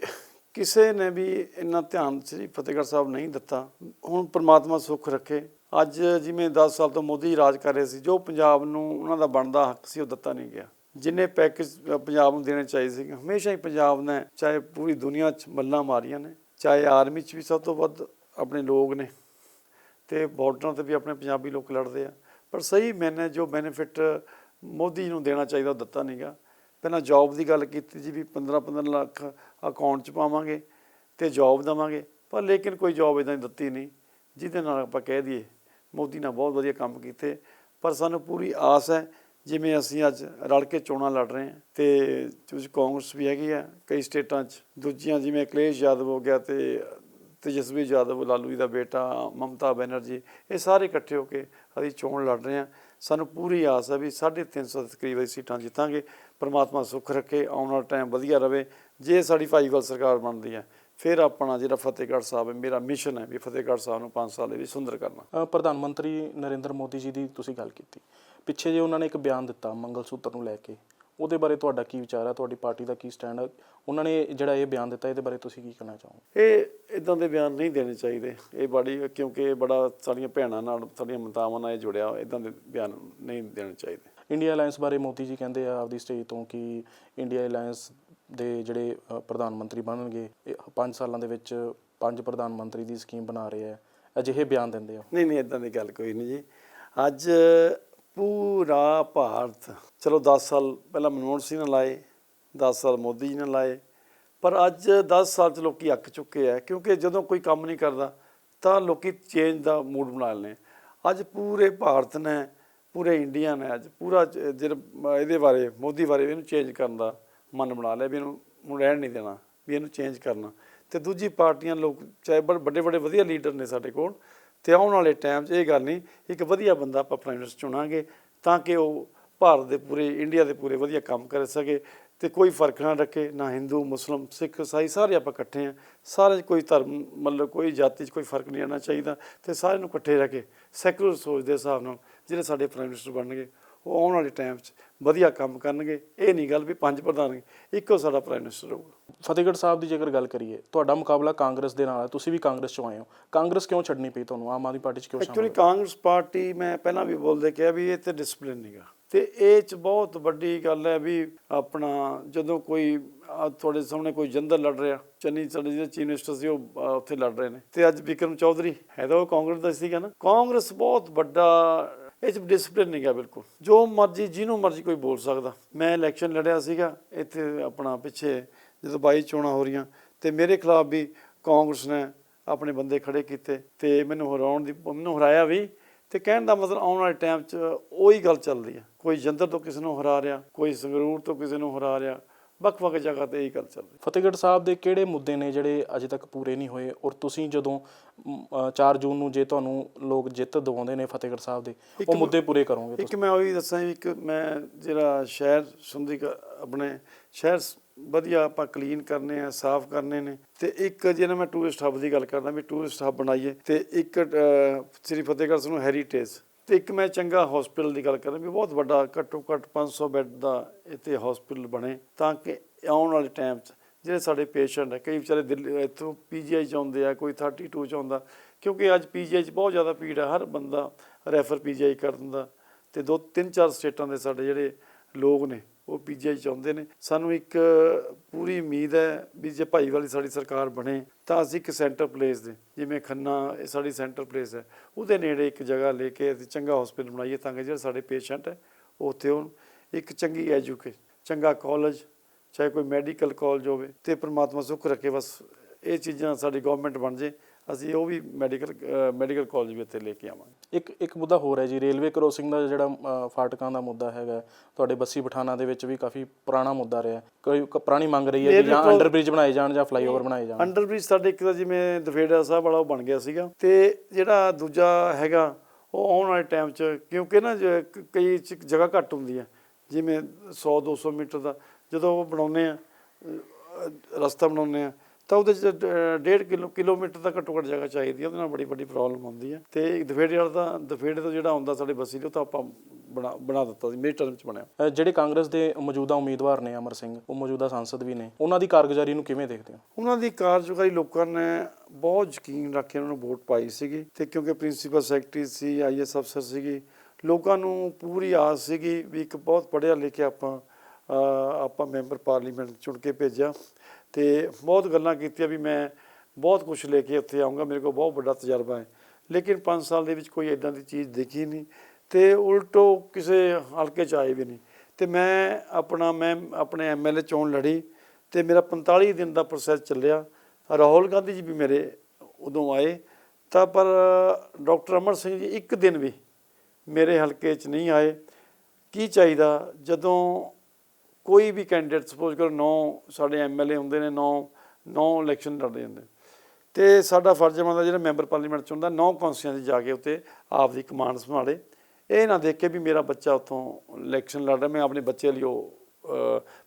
ਕਿਸੇ ਨੇ ਵੀ ਇੰਨਾ ਧਿਆਨ ਸ੍ਰੀ ਫਤਿਹਗੜ੍ਹ ਸਾਹਿਬ ਨਹੀਂ ਦਿੱਤਾ, ਹੁਣ ਪ੍ਰਮਾਤਮਾ ਸੁੱਖ ਰੱਖੇ। ਅੱਜ ਜਿਵੇਂ 10 ਸਾਲ ਤੋਂ ਮੋਦੀ ਰਾਜ ਕਰ ਰਹੇ ਸੀ, ਜੋ ਪੰਜਾਬ ਨੂੰ ਉਹਨਾਂ ਦਾ ਬਣਦਾ ਹੱਕ ਸੀ, ਉਹ ਦਿੱਤਾ ਨਹੀਂ ਗਿਆ। ਜਿੰਨੇ ਪੈਕੇਜ ਪੰਜਾਬ ਨੂੰ ਦੇਣੇ ਚਾਹੀਦੇ ਸੀ, ਹਮੇਸ਼ਾ ਹੀ ਪੰਜਾਬ ਨੇ ਚਾਹੇ ਪੂਰੀ ਦੁਨੀਆ 'ਚ ਮੱਲਾਂ ਮਾਰੀਆਂ ਨੇ, ਚਾਹੇ ਆਰਮੀ 'ਚ ਵੀ ਸਭ ਤੋਂ ਵੱਧ ਆਪਣੇ ਲੋਕ ਨੇ ਤੇ ਬਾਰਡਰਾਂ ਤੇ ਵੀ ਆਪਣੇ ਪੰਜਾਬੀ ਲੋਕ ਲੜਦੇ ਆ। ਪਰ ਸਹੀ ਮੈਨੇ ਜੋ ਬੈਨੀਫਿਟ ਮੋਦੀ ਨੂੰ ਦੇਣਾ ਚਾਹੀਦਾ, ਉਹ ਦਿੱਤਾ ਨਹੀਂਗਾ ਪਹਿਲਾਂ ਜੌਬ ਦੀ ਗੱਲ ਕੀਤੀ ਜੀ ਵੀ 15 15 ਲੱਖ ਅਕਾਊਂਟ 'ਚ ਪਾਵਾਂਗੇ ਤੇ ਜੌਬ ਦਵਾਂਗੇ, ਪਰ ਲੇਕਿਨ ਕੋਈ ਜੌਬ ਇਦਾਂ ਦੀ ਦਿੱਤੀ ਨਹੀਂ, ਜਿਹਦੇ ਨਾਲ ਆਪਾਂ ਕਹਿ ਦਈਏ, ਮੋਦੀ ਨੇ ਬਹੁਤ ਵਧੀਆ ਕੰਮ ਕੀਤੇ, ਪਰ ਸਾਨੂੰ ਪੂਰੀ ਆਸ ਹੈ, ਜਿਵੇਂ ਅਸੀਂ ਅੱਜ ਰਲ ਕੇ ਚੋਣਾਂ ਲੜ ਰਹੇ ਹਾਂ, ਤੇ ਤੁਸੀਂ ਕਾਂਗਰਸ ਵੀ ਹੈਗੀ ਆ, ਕਈ ਸਟੇਟਾਂ 'ਚ, ਦੂਜੀਆਂ ਜਿਵੇਂ ਅਖਿਲੇਸ਼ ਯਾਦਵ ਹੋ ਗਿਆ ਤੇ ਤੇਜਸਵੀ ਯਾਦਵ, ਲਾਲੂ ਜੀ ਦਾ ਬੇਟਾ, ਮਮਤਾ ਬੈਨਰਜੀ, ਇਹ ਸਾਰੇ ਇਕੱਠੇ ਹੋ ਕੇ ਅਸੀਂ ਚੋਣ ਲੜ ਰਹੇ ਹਾਂ। ਸਾਨੂੰ ਪੂਰੀ ਆਸ ਹੈ ਵੀ 350 ਦੇ ਕਰੀਬ ਅਸੀਂ ਸੀਟਾਂ ਜਿੱਤਾਂਗੇ, ਪਰਮਾਤਮਾ ਸੁੱਖ ਰੱਖੇ, ਆਉਣ ਵਾਲਾ ਟਾਈਮ ਵਧੀਆ ਰਵੇ, ਜੇ ਸਾਡੀ ਭਾਈਵਾਲ ਸਰਕਾਰ ਬਣਦੀ ਹੈ, ਫਿਰ ਆਪਣਾ ਜਿਹੜਾ ਫਤਿਹਗੜ੍ਹ ਸਾਹਿਬ ਹੈ, ਮੇਰਾ ਮਿਸ਼ਨ ਹੈ ਵੀ ਫਤਿਹਗੜ੍ਹ ਸਾਹਿਬ ਨੂੰ 5 ਸਾਲ ਵੀ ਸੁੰਦਰ ਕਰਨਾ। ਪ੍ਰਧਾਨ ਮੰਤਰੀ ਨਰਿੰਦਰ ਮੋਦੀ ਜੀ ਦੀ ਤੁਸੀਂ ਗੱਲ ਕੀਤੀ। ਪਿੱਛੇ ਜੇ ਉਹਨਾਂ ਨੇ ਇੱਕ ਬਿਆਨ ਦਿੱਤਾ ਮੰਗਲ ਸੂਤਰ ਨੂੰ ਲੈ ਕੇ ਉਹਦੇ ਬਾਰੇ ਤੁਹਾਡਾ ਕੀ ਵਿਚਾਰ ਹੈ ਤੁਹਾਡੀ ਪਾਰਟੀ ਦਾ ਕੀ ਸਟੈਂਡ ਹੈ ਉਹਨਾਂ ਨੇ ਜਿਹੜਾ ਇਹ ਬਿਆਨ ਦਿੱਤਾ ਇਹਦੇ ਬਾਰੇ ਤੁਸੀਂ ਕੀ ਕਹਿਣਾ ਚਾਹੋਗੇ? ਇਹ ਇਦਾਂ ਦੇ ਬਿਆਨ ਨਹੀਂ ਦੇਣੇ ਚਾਹੀਦੇ। ਇਹ ਬੜੀ ਕਿਉਂਕਿ ਇਹ ਬੜਾ ਸਾਡੀਆਂ ਭੈਣਾਂ ਨਾਲ ਸਾਡੀਆਂ ਮਾਤਾਵਾਂ ਨਾਲ ਇਹ ਜੁੜਿਆ ਇਦਾਂ ਦੇ ਬਿਆਨ ਨਹੀਂ ਦੇਣੇ ਚਾਹੀਦੇ। ਇੰਡੀਆ ਅਲਾਈਅੰਸ ਬਾਰੇ ਮੋਦੀ ਜੀ ਕਹਿੰਦੇ ਆ ਆਪਦੀ ਸਟੇਜ ਤੋਂ ਕਿ ਇੰਡੀਆ ਅਲਾਈਅੰਸ ਦੇ ਜਿਹੜੇ ਪ੍ਰਧਾਨ ਮੰਤਰੀ ਬਣਨਗੇ 5 ਸਾਲਾਂ ਦੇ ਵਿੱਚ ਪੰਜ ਪ੍ਰਧਾਨ ਮੰਤਰੀ ਦੀ ਸਕੀਮ ਬਣਾ ਰਹੇ ਆ। ਅਜਿਹੇ ਬਿਆਨ ਦਿੰਦੇ ਆ। ਨਹੀਂ ਨਹੀਂ ਇਦਾਂ ਦੀ ਗੱਲ ਕੋਈ ਨਹੀਂ ਜੀ। ਅੱਜ ਪੂਰਾ ਭਾਰਤ। ਚਲੋ 10 ਸਾਲ ਪਹਿਲਾਂ ਮਨਮੋਹਨ ਸਿੰਘ ਨੇ ਲਾਏ 10 ਸਾਲ ਮੋਦੀ ਜੀ ਨੇ ਲਾਏ, ਪਰ ਅੱਜ 10 ਸਾਲ ਚ ਲੋਕੀ ਅੱਕ ਚੁੱਕੇ ਆ, ਕਿਉਂਕਿ ਜਦੋਂ ਕੋਈ ਕੰਮ ਨਹੀਂ ਕਰਦਾ, ਤਾਂ ਲੋਕੀ ਚੇਂਜ ਦਾ ਮੂਡ ਬਣਾ ਲੈਂਦੇ ਅੱਜ ਪੂਰੇ ਭਾਰਤ ਨੇ, ਪੂਰੇ ਇੰਡੀਆ ਨੇ ਅੱਜ ਪੂਰਾ ਜ- ਜਿਹੜਾ ਇਹਦੇ ਬਾਰੇ, ਮੋਦੀ ਬਾਰੇ ਇਹਨੂੰ ਚੇਂਜ ਕਰਨ ਦਾ ਮਨ ਬਣਾ ਲਿਆ ਵੀ ਇਹਨੂੰ ਹੁਣ ਰਹਿਣ ਨਹੀਂ ਦੇਣਾ, ਵੀ ਇਹਨੂੰ ਚੇਂਜ ਕਰਨਾ। ਤੇ ਦੂਜੀ ਪਾਰਟੀਆਂ ਲੋਕ, ਚਾਹੇ ਵੱਡੇ ਵੱਡੇ ਵਧੀਆ ਲੀਡਰ ਨੇ ਸਾਡੇ ਕੋਲ ਤੇ ਆਉਣ ਵਾਲੇ ਟਾਈਮ 'ਚ ਇਹ ਗੱਲ ਨਹੀਂ, ਇੱਕ ਵਧੀਆ ਬੰਦਾ ਆਪਾਂ ਪ੍ਰਾਈਮ ਮਿਨਿਸਟਰ ਚੁਣਾਂਗੇ ਤਾਂ ਕਿ ਉਹ ਭਾਰਤ ਦੇ ਪੂਰੇ ਇੰਡੀਆ ਦੇ ਪੂਰੇ ਵਧੀਆ ਕੰਮ ਕਰ ਸਕੇ ਤੇ ਕੋਈ ਫ਼ਰਕ ਨਾ ਰੱਖੇ, ਨਾ ਹਿੰਦੂ, ਮੁਸਲਮ, ਸਿੱਖ, ਇਸਾਈ, ਸਾਰੇ ਆਪਾਂ ਇਕੱਠੇ ਆ ਸਾਰੇ 'ਚ ਕੋਈ ਧਰਮ, ਮਤਲਬ ਕੋਈ ਜਾਤੀ 'ਚ ਕੋਈ ਫ਼ਰਕ ਨਹੀਂ ਆਉਣਾ ਚਾਹੀਦਾ ਤੇ ਸਾਰਿਆਂ ਨੂੰ ਇਕੱਠੇ ਰਹਿ ਕੇ ਸੈਕੂਲਰ ਸੋਚ ਦੇ ਹਿਸਾਬ ਨਾਲ ਜਿਹੜੇ ਸਾਡੇ ਪ੍ਰਾਈਮ ਮਿਨਿਸਟਰ ਬਣਨਗੇ, ਉਹ ਆਉਣ ਵਾਲੇ ਟਾਈਮ 'ਚ ਵਧੀਆ ਕੰਮ ਕਰਨਗੇ। ਇਹ ਨਹੀਂ ਗੱਲ ਵੀ ਪੰਜ ਪ੍ਰਧਾਨ ਇੱਕੋ ਸਾਡਾ ਪ੍ਰਾਈਮ ਮਿਨਿਸਟਰ ਹੋਊਗਾ ਫਤਿਹਗੜ੍ਹ ਸਾਹਿਬ ਦੀ ਜੇਕਰ ਗੱਲ ਕਰੀਏ ਤੁਹਾਡਾ ਮੁਕਾਬਲਾ ਕਾਂਗਰਸ ਦੇ ਨਾਲ ਹੈ ਤੁਸੀਂ ਵੀ ਕਾਂਗਰਸ ਚੋਂ ਆਏ ਹੋ। ਕਾਂਗਰਸ ਕਿਉਂ ਛੱਡਣੀ ਪਈ ਤੁਹਾਨੂੰ? ਆਮ ਆਦਮੀ ਪਾਰਟੀ 'ਚ ਕਿਉਂ ਐਕਚੁਅਲੀ ਸ਼ਾਮਲ ਕਾਂਗਰਸ ਪਾਰਟੀ ਮੈਂ ਪਹਿਲਾਂ ਵੀ ਬੋਲਦੇ ਕਿਹਾ ਵੀ ਇਹ ਤੇ ਡਿਸਪਲਿਨ ਨਹੀਂਗਾ ਤੇ ਇਹ ਚ ਬਹੁਤ ਵੱਡੀ ਗੱਲ ਹੈ ਵੀ ਆਪਣਾ ਜਦੋਂ ਕੋਈ ਤੁਹਾਡੇ ਸਾਹਮਣੇ ਕੋਈ ਜੰਦਰ ਲੜ ਰਿਹਾ ਚੰਨੀ ਸਾਡੇ ਜਿਹੜੇ ਚੀਫ ਮਿਨਿਸਟਰ ਸੀ ਉਹ ਉੱਥੇ ਲੜ ਰਹੇ ਨੇ। ਤੇ ਅੱਜ ਵਿਕਰਮ ਚੌਧਰੀ ਹੈ ਤਾਂ ਉਹ ਕਾਂਗਰਸ ਦਾ ਸੀਗਾ ਨਾ। ਕਾਂਗਰਸ ਬਹੁਤ ਵੱਡਾ ਇਹ ਚ ਡਿਸਪਲਿਨ ਨਹੀਂ ਗਿਆ ਬਿਲਕੁਲ। ਜੋ ਮਰਜ਼ੀ ਜਿਹਨੂੰ ਮਰਜ਼ੀ ਕੋਈ ਬੋਲ ਸਕਦਾ। ਮੈਂ ਇਲੈਕਸ਼ਨ ਲੜਿਆ ਸੀਗਾ ਇੱਥੇ ਆਪਣਾ ਪਿੱਛੇ ਜਦੋਂ ਬਾਈ ਚੋਣਾਂ ਹੋ ਰਹੀਆਂ ਤੇ ਮੇਰੇ ਖਿਲਾਫ ਵੀ ਕਾਂਗਰਸ ਨੇ ਆਪਣੇ ਬੰਦੇ ਖੜੇ ਕੀਤੇ ਤੇ ਮੈਨੂੰ ਹਰਾਉਣ ਦੀ ਮੈਨੂੰ ਹਰਾਇਆ ਵੀ ਤੇ ਕਹਿਣ ਦਾ ਮਤਲਬ ਆਉਣ ਵਾਲੇ ਟਾਈਮ 'ਚ ਉਹੀ ਗੱਲ ਚੱਲਦੀ ਹੈ ਕੋਈ ਜੰਦਰ ਤੋਂ ਕਿਸੇ ਨੂੰ ਹਰਾ ਰਿਹਾ ਕੋਈ ਸੰਗਰੂਰ ਤੋਂ ਕਿਸੇ ਨੂੰ ਹਰਾ ਰਿਹਾ ਵੱਖ-ਵੱਖ ਜਗ੍ਹਾ ਤੇ ਇਹੀ ਗੱਲ ਚੱਲ ਰਹੀ। ਫਤਿਹਗੜ੍ਹ ਸਾਹਿਬ ਦੇ ਕਿਹੜੇ ਮੁੱਦੇ ਨੇ ਜਿਹੜੇ ਅਜੇ ਤੱਕ ਪੂਰੇ ਨਹੀਂ ਹੋਏ ਔਰ ਤੁਸੀਂ ਜਦੋਂ ਮ, ਅ, 4 ਜੂਨ ਨੂੰ ਜੇ ਤੁਹਾਨੂੰ ਲੋਕ ਜਿੱਤ ਦਿਵਾਉਂਦੇ ਨੇ ਫਤਿਹਗੜ੍ਹ ਸਾਹਿਬ ਦੇ ਉਹ ਮੁੱਦੇ ਪੂਰੇ ਕਰੋਗੇ ਇੱਕ ਮੈਂ ਉਹੀ ਦੱਸਾਂ ਇੱਕ ਮੈਂ ਜਿਹੜਾ ਸ਼ਹਿਰ ਸੁੰਦੀ ਆਪਣੇ ਸ਼ਹਿਰ ਵਧੀਆ ਆਪਾਂ ਕਲੀਨ ਕਰਨੇ ਆ, ਸਾਫ਼ ਕਰਨੇ ਨੇ। ਤੇ ਇੱਕ ਜਿਹੜਾ ਮੈਂ ਟੂਰਿਸਟ ਹੱਬ ਦੀ ਗੱਲ ਕਰਦਾ, ਵੀ ਟੂਰਿਸਟ ਹੱਬ ਬਣਾਈਏ, ਤੇ ਇੱਕ ਸ੍ਰੀ ਫਤਿਹਗੜ੍ਹ ਸਾਹਿਬ ਨੂੰ ਹੈਰੀਟੇਜ ਤੇ ਇੱਕ ਮੈਂ ਚੰਗਾ ਹਸਪੀਟਲ ਦੀ ਗੱਲ ਕਰਦਾ, ਵੀ ਬਹੁਤ ਵੱਡਾ ਘੱਟੋ ਘੱਟ 500 ਬੈੱਡ ਦਾ ਇੱਥੇ ਹਸਪੀਟਲ ਬਣੇ, ਤਾਂ ਕਿ ਆਉਣ ਵਾਲੇ ਟਾਈਮ 'ਚ ਜਿਹੜੇ ਸਾਡੇ ਪੇਸ਼ੈਂਟ ਹੈ ਕਈ ਵਿਚਾਰੇ ਦਿੱਲੀ, ਇੱਥੋਂ ਪੀਜੀਆਈ ਚ ਆਉਂਦੇ ਆ, ਕੋਈ 32 ਚ ਆਉਂਦਾ, ਕਿਉਂਕਿ ਅੱਜ ਪੀਜੀਆਈ ਚ ਬਹੁਤ ਜ਼ਿਆਦਾ ਭੀੜ ਹੈ ਹਰ ਬੰਦਾ ਰੈਫਰ ਪੀਜੀਆਈ ਕਰ ਦਿੰਦਾ। ਤੇ ਦੋ ਤਿੰਨ ਚਾਰ ਸਟੇਟਾਂ ਦੇ ਸਾਡੇ ਜਿਹੜੇ ਲੋਕ ਨੇ ਉਹ ਪੀਜੀਆਈ ਚ ਆਉਂਦੇ ਨੇ। ਸਾਨੂੰ ਇੱਕ ਪੂਰੀ ਉਮੀਦ ਹੈ ਵੀ ਜੇ ਭਾਈ ਵਾਲੀ ਸਾਡੀ ਸਰਕਾਰ ਬਣੇ, ਤਾਂ ਅਸੀਂ ਇੱਕ ਸੈਂਟਰ ਪਲੇਸ ਦੇ, ਜਿਵੇਂ ਖੰਨਾ, ਇਹ ਸਾਡੀ ਸੈਂਟਰ ਪਲੇਸ ਹੈ। ਉਹਦੇ ਨੇੜੇ ਇੱਕ ਜਗ੍ਹਾ ਲੈ ਕੇ ਅਸੀਂ ਚੰਗਾ ਹਸਪੀਟਲ ਬਣਾਈਏ, ਤਾਂ ਕਿ ਜਿਹੜੇ ਸਾਡੇ ਪੇਸ਼ੈਂਟ ਹੈ, ਉਹ ਉੱਥੇ ਹੋਣ। ਇੱਕ ਚੰਗੀ ਐਜੂਕੇਸ਼ਨ ਚੰਗਾ ਕਾਲਜ ਚਾਹੇ ਕੋਈ ਮੈਡੀਕਲ ਕਾਲਜ ਹੋਵੇ, ਤੇ ਪ੍ਰਮਾਤਮਾ ਸੁੱਖ ਰੱਖੇ, ਬਸ ਇਹ ਚੀਜ਼ਾਂ ਸਾਡੀ ਗਵਰਨਮੈਂਟ ਬਣ ਜੇ। ਅਸੀਂ ਉਹ ਵੀ ਮੈਡੀਕਲ ਮੈਡੀਕਲ ਕਾਲਜ ਵੀ ਇੱਥੇ ਲੈ ਕੇ ਆਵਾਂਗੇ। ਇੱਕ ਇੱਕ ਮੁੱਦਾ ਹੋਰ ਹੈ ਜੀ ਰੇਲਵੇ ਕ੍ਰੋਸਿੰਗ ਦਾ ਜਿਹੜਾ ਫਾਟਕਾਂ ਦਾ ਮੁੱਦਾ ਹੈਗਾ ਤੁਹਾਡੇ ਬੱਸੀ ਪਠਾਣਾ ਦੇ ਵਿੱਚ ਵੀ ਕਾਫੀ ਪੁਰਾਣਾ ਮੁੱਦਾ ਰਿਹਾ। ਕੋਈ ਪੁਰਾਣੀ ਮੰਗ ਰਹੀ ਹੈ ਕਿ ਜਾਂ ਅੰਡਰ ਬ੍ਰਿਜ ਬਣਾਏ ਜਾਣ ਜਾਂ ਫਲਾਈਓਵਰ ਬਣਾਏ ਜਾਣ? ਅੰਡਰ ਬ੍ਰਿਜ ਸਾਡੇ ਇੱਕ ਤਾਂ ਜਿਵੇਂ ਦਫੇੜਾ ਸਾਹਿਬ ਵਾਲਾ ਉਹ ਬਣ ਗਿਆ ਸੀਗਾ ਤੇ ਜਿਹੜਾ ਦੂਜਾ ਹੈਗਾ ਉਹ ਆਉਣ ਵਾਲੇ ਟਾਈਮ 'ਚ ਕਿਉਂਕਿ ਨਾ ਕਈ ਜਗ੍ਹਾ ਘੱਟ ਹੁੰਦੀ ਹੈ। ਜਿਵੇਂ 100 200 ਮੀਟਰ ਦਾ ਜਦੋਂ ਉਹ ਬਣਾਉਂਦੇ ਆ ਰਸਤਾ ਬਣਾਉਂਦੇ ਆ ਤਾਂ ਉਹਦੇ 'ਚ ਡ- ਡੇਢ ਕਿਲੋ ਕਿਲੋਮੀਟਰ ਦਾ ਘੱਟੋ ਘੱਟ ਜਗ੍ਹਾ ਚਾਹੀਦੀ ਹੈ ਉਹਦੇ ਨਾਲ ਬੜੀ ਵੱਡੀ ਪ੍ਰੋਬਲਮ ਆਉਂਦੀ ਹੈ ਤੇ ਦਫੇੜੇ ਵਾਲਾ ਤਾਂ ਦਫੇੜੇ ਤੋਂ ਜਿਹੜਾ ਆਉਂਦਾ ਸਾਡੇ ਬੱਸੀ ਤੋਂ ਤਾਂ ਆਪਾਂ ਬਣਾ ਬਣਾ ਦਿੱਤਾ ਸੀ ਮੇਰੇ ਟਰਮ 'ਚ ਬਣਿਆ। ਜਿਹੜੇ ਕਾਂਗਰਸ ਦੇ ਮੌਜੂਦਾ ਉਮੀਦਵਾਰ ਨੇ ਅਮਰ ਸਿੰਘ ਉਹ ਮੌਜੂਦਾ ਸੰਸਦ ਵੀ ਨੇ ਉਹਨਾਂ ਦੀ ਕਾਰਗੁਜ਼ਾਰੀ ਨੂੰ ਕਿਵੇਂ ਦੇਖਦੇ ਹੋ? ਉਹਨਾਂ ਦੀ ਕਾਰਜਕਾਰੀ ਲੋਕਾਂ ਨੇ ਬਹੁਤ ਯਕੀਨ ਰੱਖ ਕੇ ਉਹਨਾਂ ਨੂੰ ਵੋਟ ਪਾਈ ਸੀਗੀ ਤੇ ਕਿਉਂਕਿ ਪ੍ਰਿੰਸੀਪਲ ਸੈਕਟਰੀ ਸੀ ਆਈਐਸ ਅਫਸਰ ਸੀਗੀ ਲੋਕਾਂ ਨੂੰ ਪੂਰੀ ਆਸ ਸੀਗੀ ਵੀ ਇੱਕ ਬਹੁਤ ਪੜ੍ਹਿਆ ਲਿਖਿਆ ਆਪਾਂ ਆਪਾਂ ਮੈਂਬਰ ਪਾਰਲੀਮੈਂਟ ਚੁਣ ਕੇ ਭੇਜਿਆ। ਤੇ ਬਹੁਤ ਗੱਲਾਂ ਕੀਤੀਆਂ ਵੀ ਮੈਂ ਬਹੁਤ ਕੁਝ ਲੈ ਕੇ ਉੱਥੇ ਆਉਂਗਾ ਮੇਰੇ ਕੋਲ ਬਹੁਤ ਵੱਡਾ ਤਜਰਬਾ ਹੈ। ਲੇਕਿਨ 5 ਸਾਲ ਦੇ ਵਿੱਚ ਕੋਈ ਇਦਾਂ ਦੀ ਚੀਜ਼ ਦੇਖੀ ਨਹੀਂ ਤੇ ਉਲਟੋ ਕਿਸੇ ਹਲਕੇ ਚ ਆਏ ਵੀ ਨਹੀਂ। ਤੇ ਮੈਂ ਆਪਣਾ, ਮੈਂ ਆਪਣੇ ਐਮਐਲਏ ਚੋਣ ਲੜੀ ਤੇ ਮੇਰਾ 45 ਦਿਨ ਦਾ ਪ੍ਰੋਸੈਸ ਚੱਲਿਆ। ਰਾਹੁਲ ਗਾਂਧੀ ਜੀ ਵੀ ਮੇਰੇ ਉਦੋਂ ਆਏ ਤਾਂ ਪਰ ਡਾਕਟਰ ਅਮਰ ਸਿੰਘ ਜੀ ਇੱਕ ਦਿਨ ਵੀ ਮੇਰੇ ਹਲਕੇ 'ਚ ਨਹੀਂ ਆਏ। ਕੀ ਚਾਹੀਦਾ? ਜਦੋਂ ਕੋਈ ਵੀ ਕੈਂਡੀਡੇਟ ਸਪੋਜ਼ ਕਰੋ ਨੌ ਸਾਡੇ ਐਮਐਲਏ ਹੁੰਦੇ ਨੇ, ਨੌ ਨੌ ਇਲੈਕਸ਼ਨ ਲੜਦੇ ਹੁੰਦੇ ਤੇ ਸਾਡਾ ਫਰਜ਼ ਬਣਦਾ ਜਿਹੜਾ ਮੈਂਬਰ ਪਾਰਲੀਮੈਂਟ ਚ ਹੁੰਦਾ, ਨੌ ਕੌਂਸੀਆਂ 'ਚ ਜਾ ਕੇ ਉੱਤੇ ਆਪ ਦੀ ਕਮਾਂਡ ਸੰਭਾਲੇ। ਇਹ ਨਾ ਦੇਖ ਕੇ ਵੀ ਮੇਰਾ ਬੱਚਾ ਉੱਥੋਂ ਇਲੈਕਸ਼ਨ ਲੜ ਰਿਹਾ, ਮੈਂ ਆਪਣੇ ਬੱਚੇ ਲਈ ਉਹ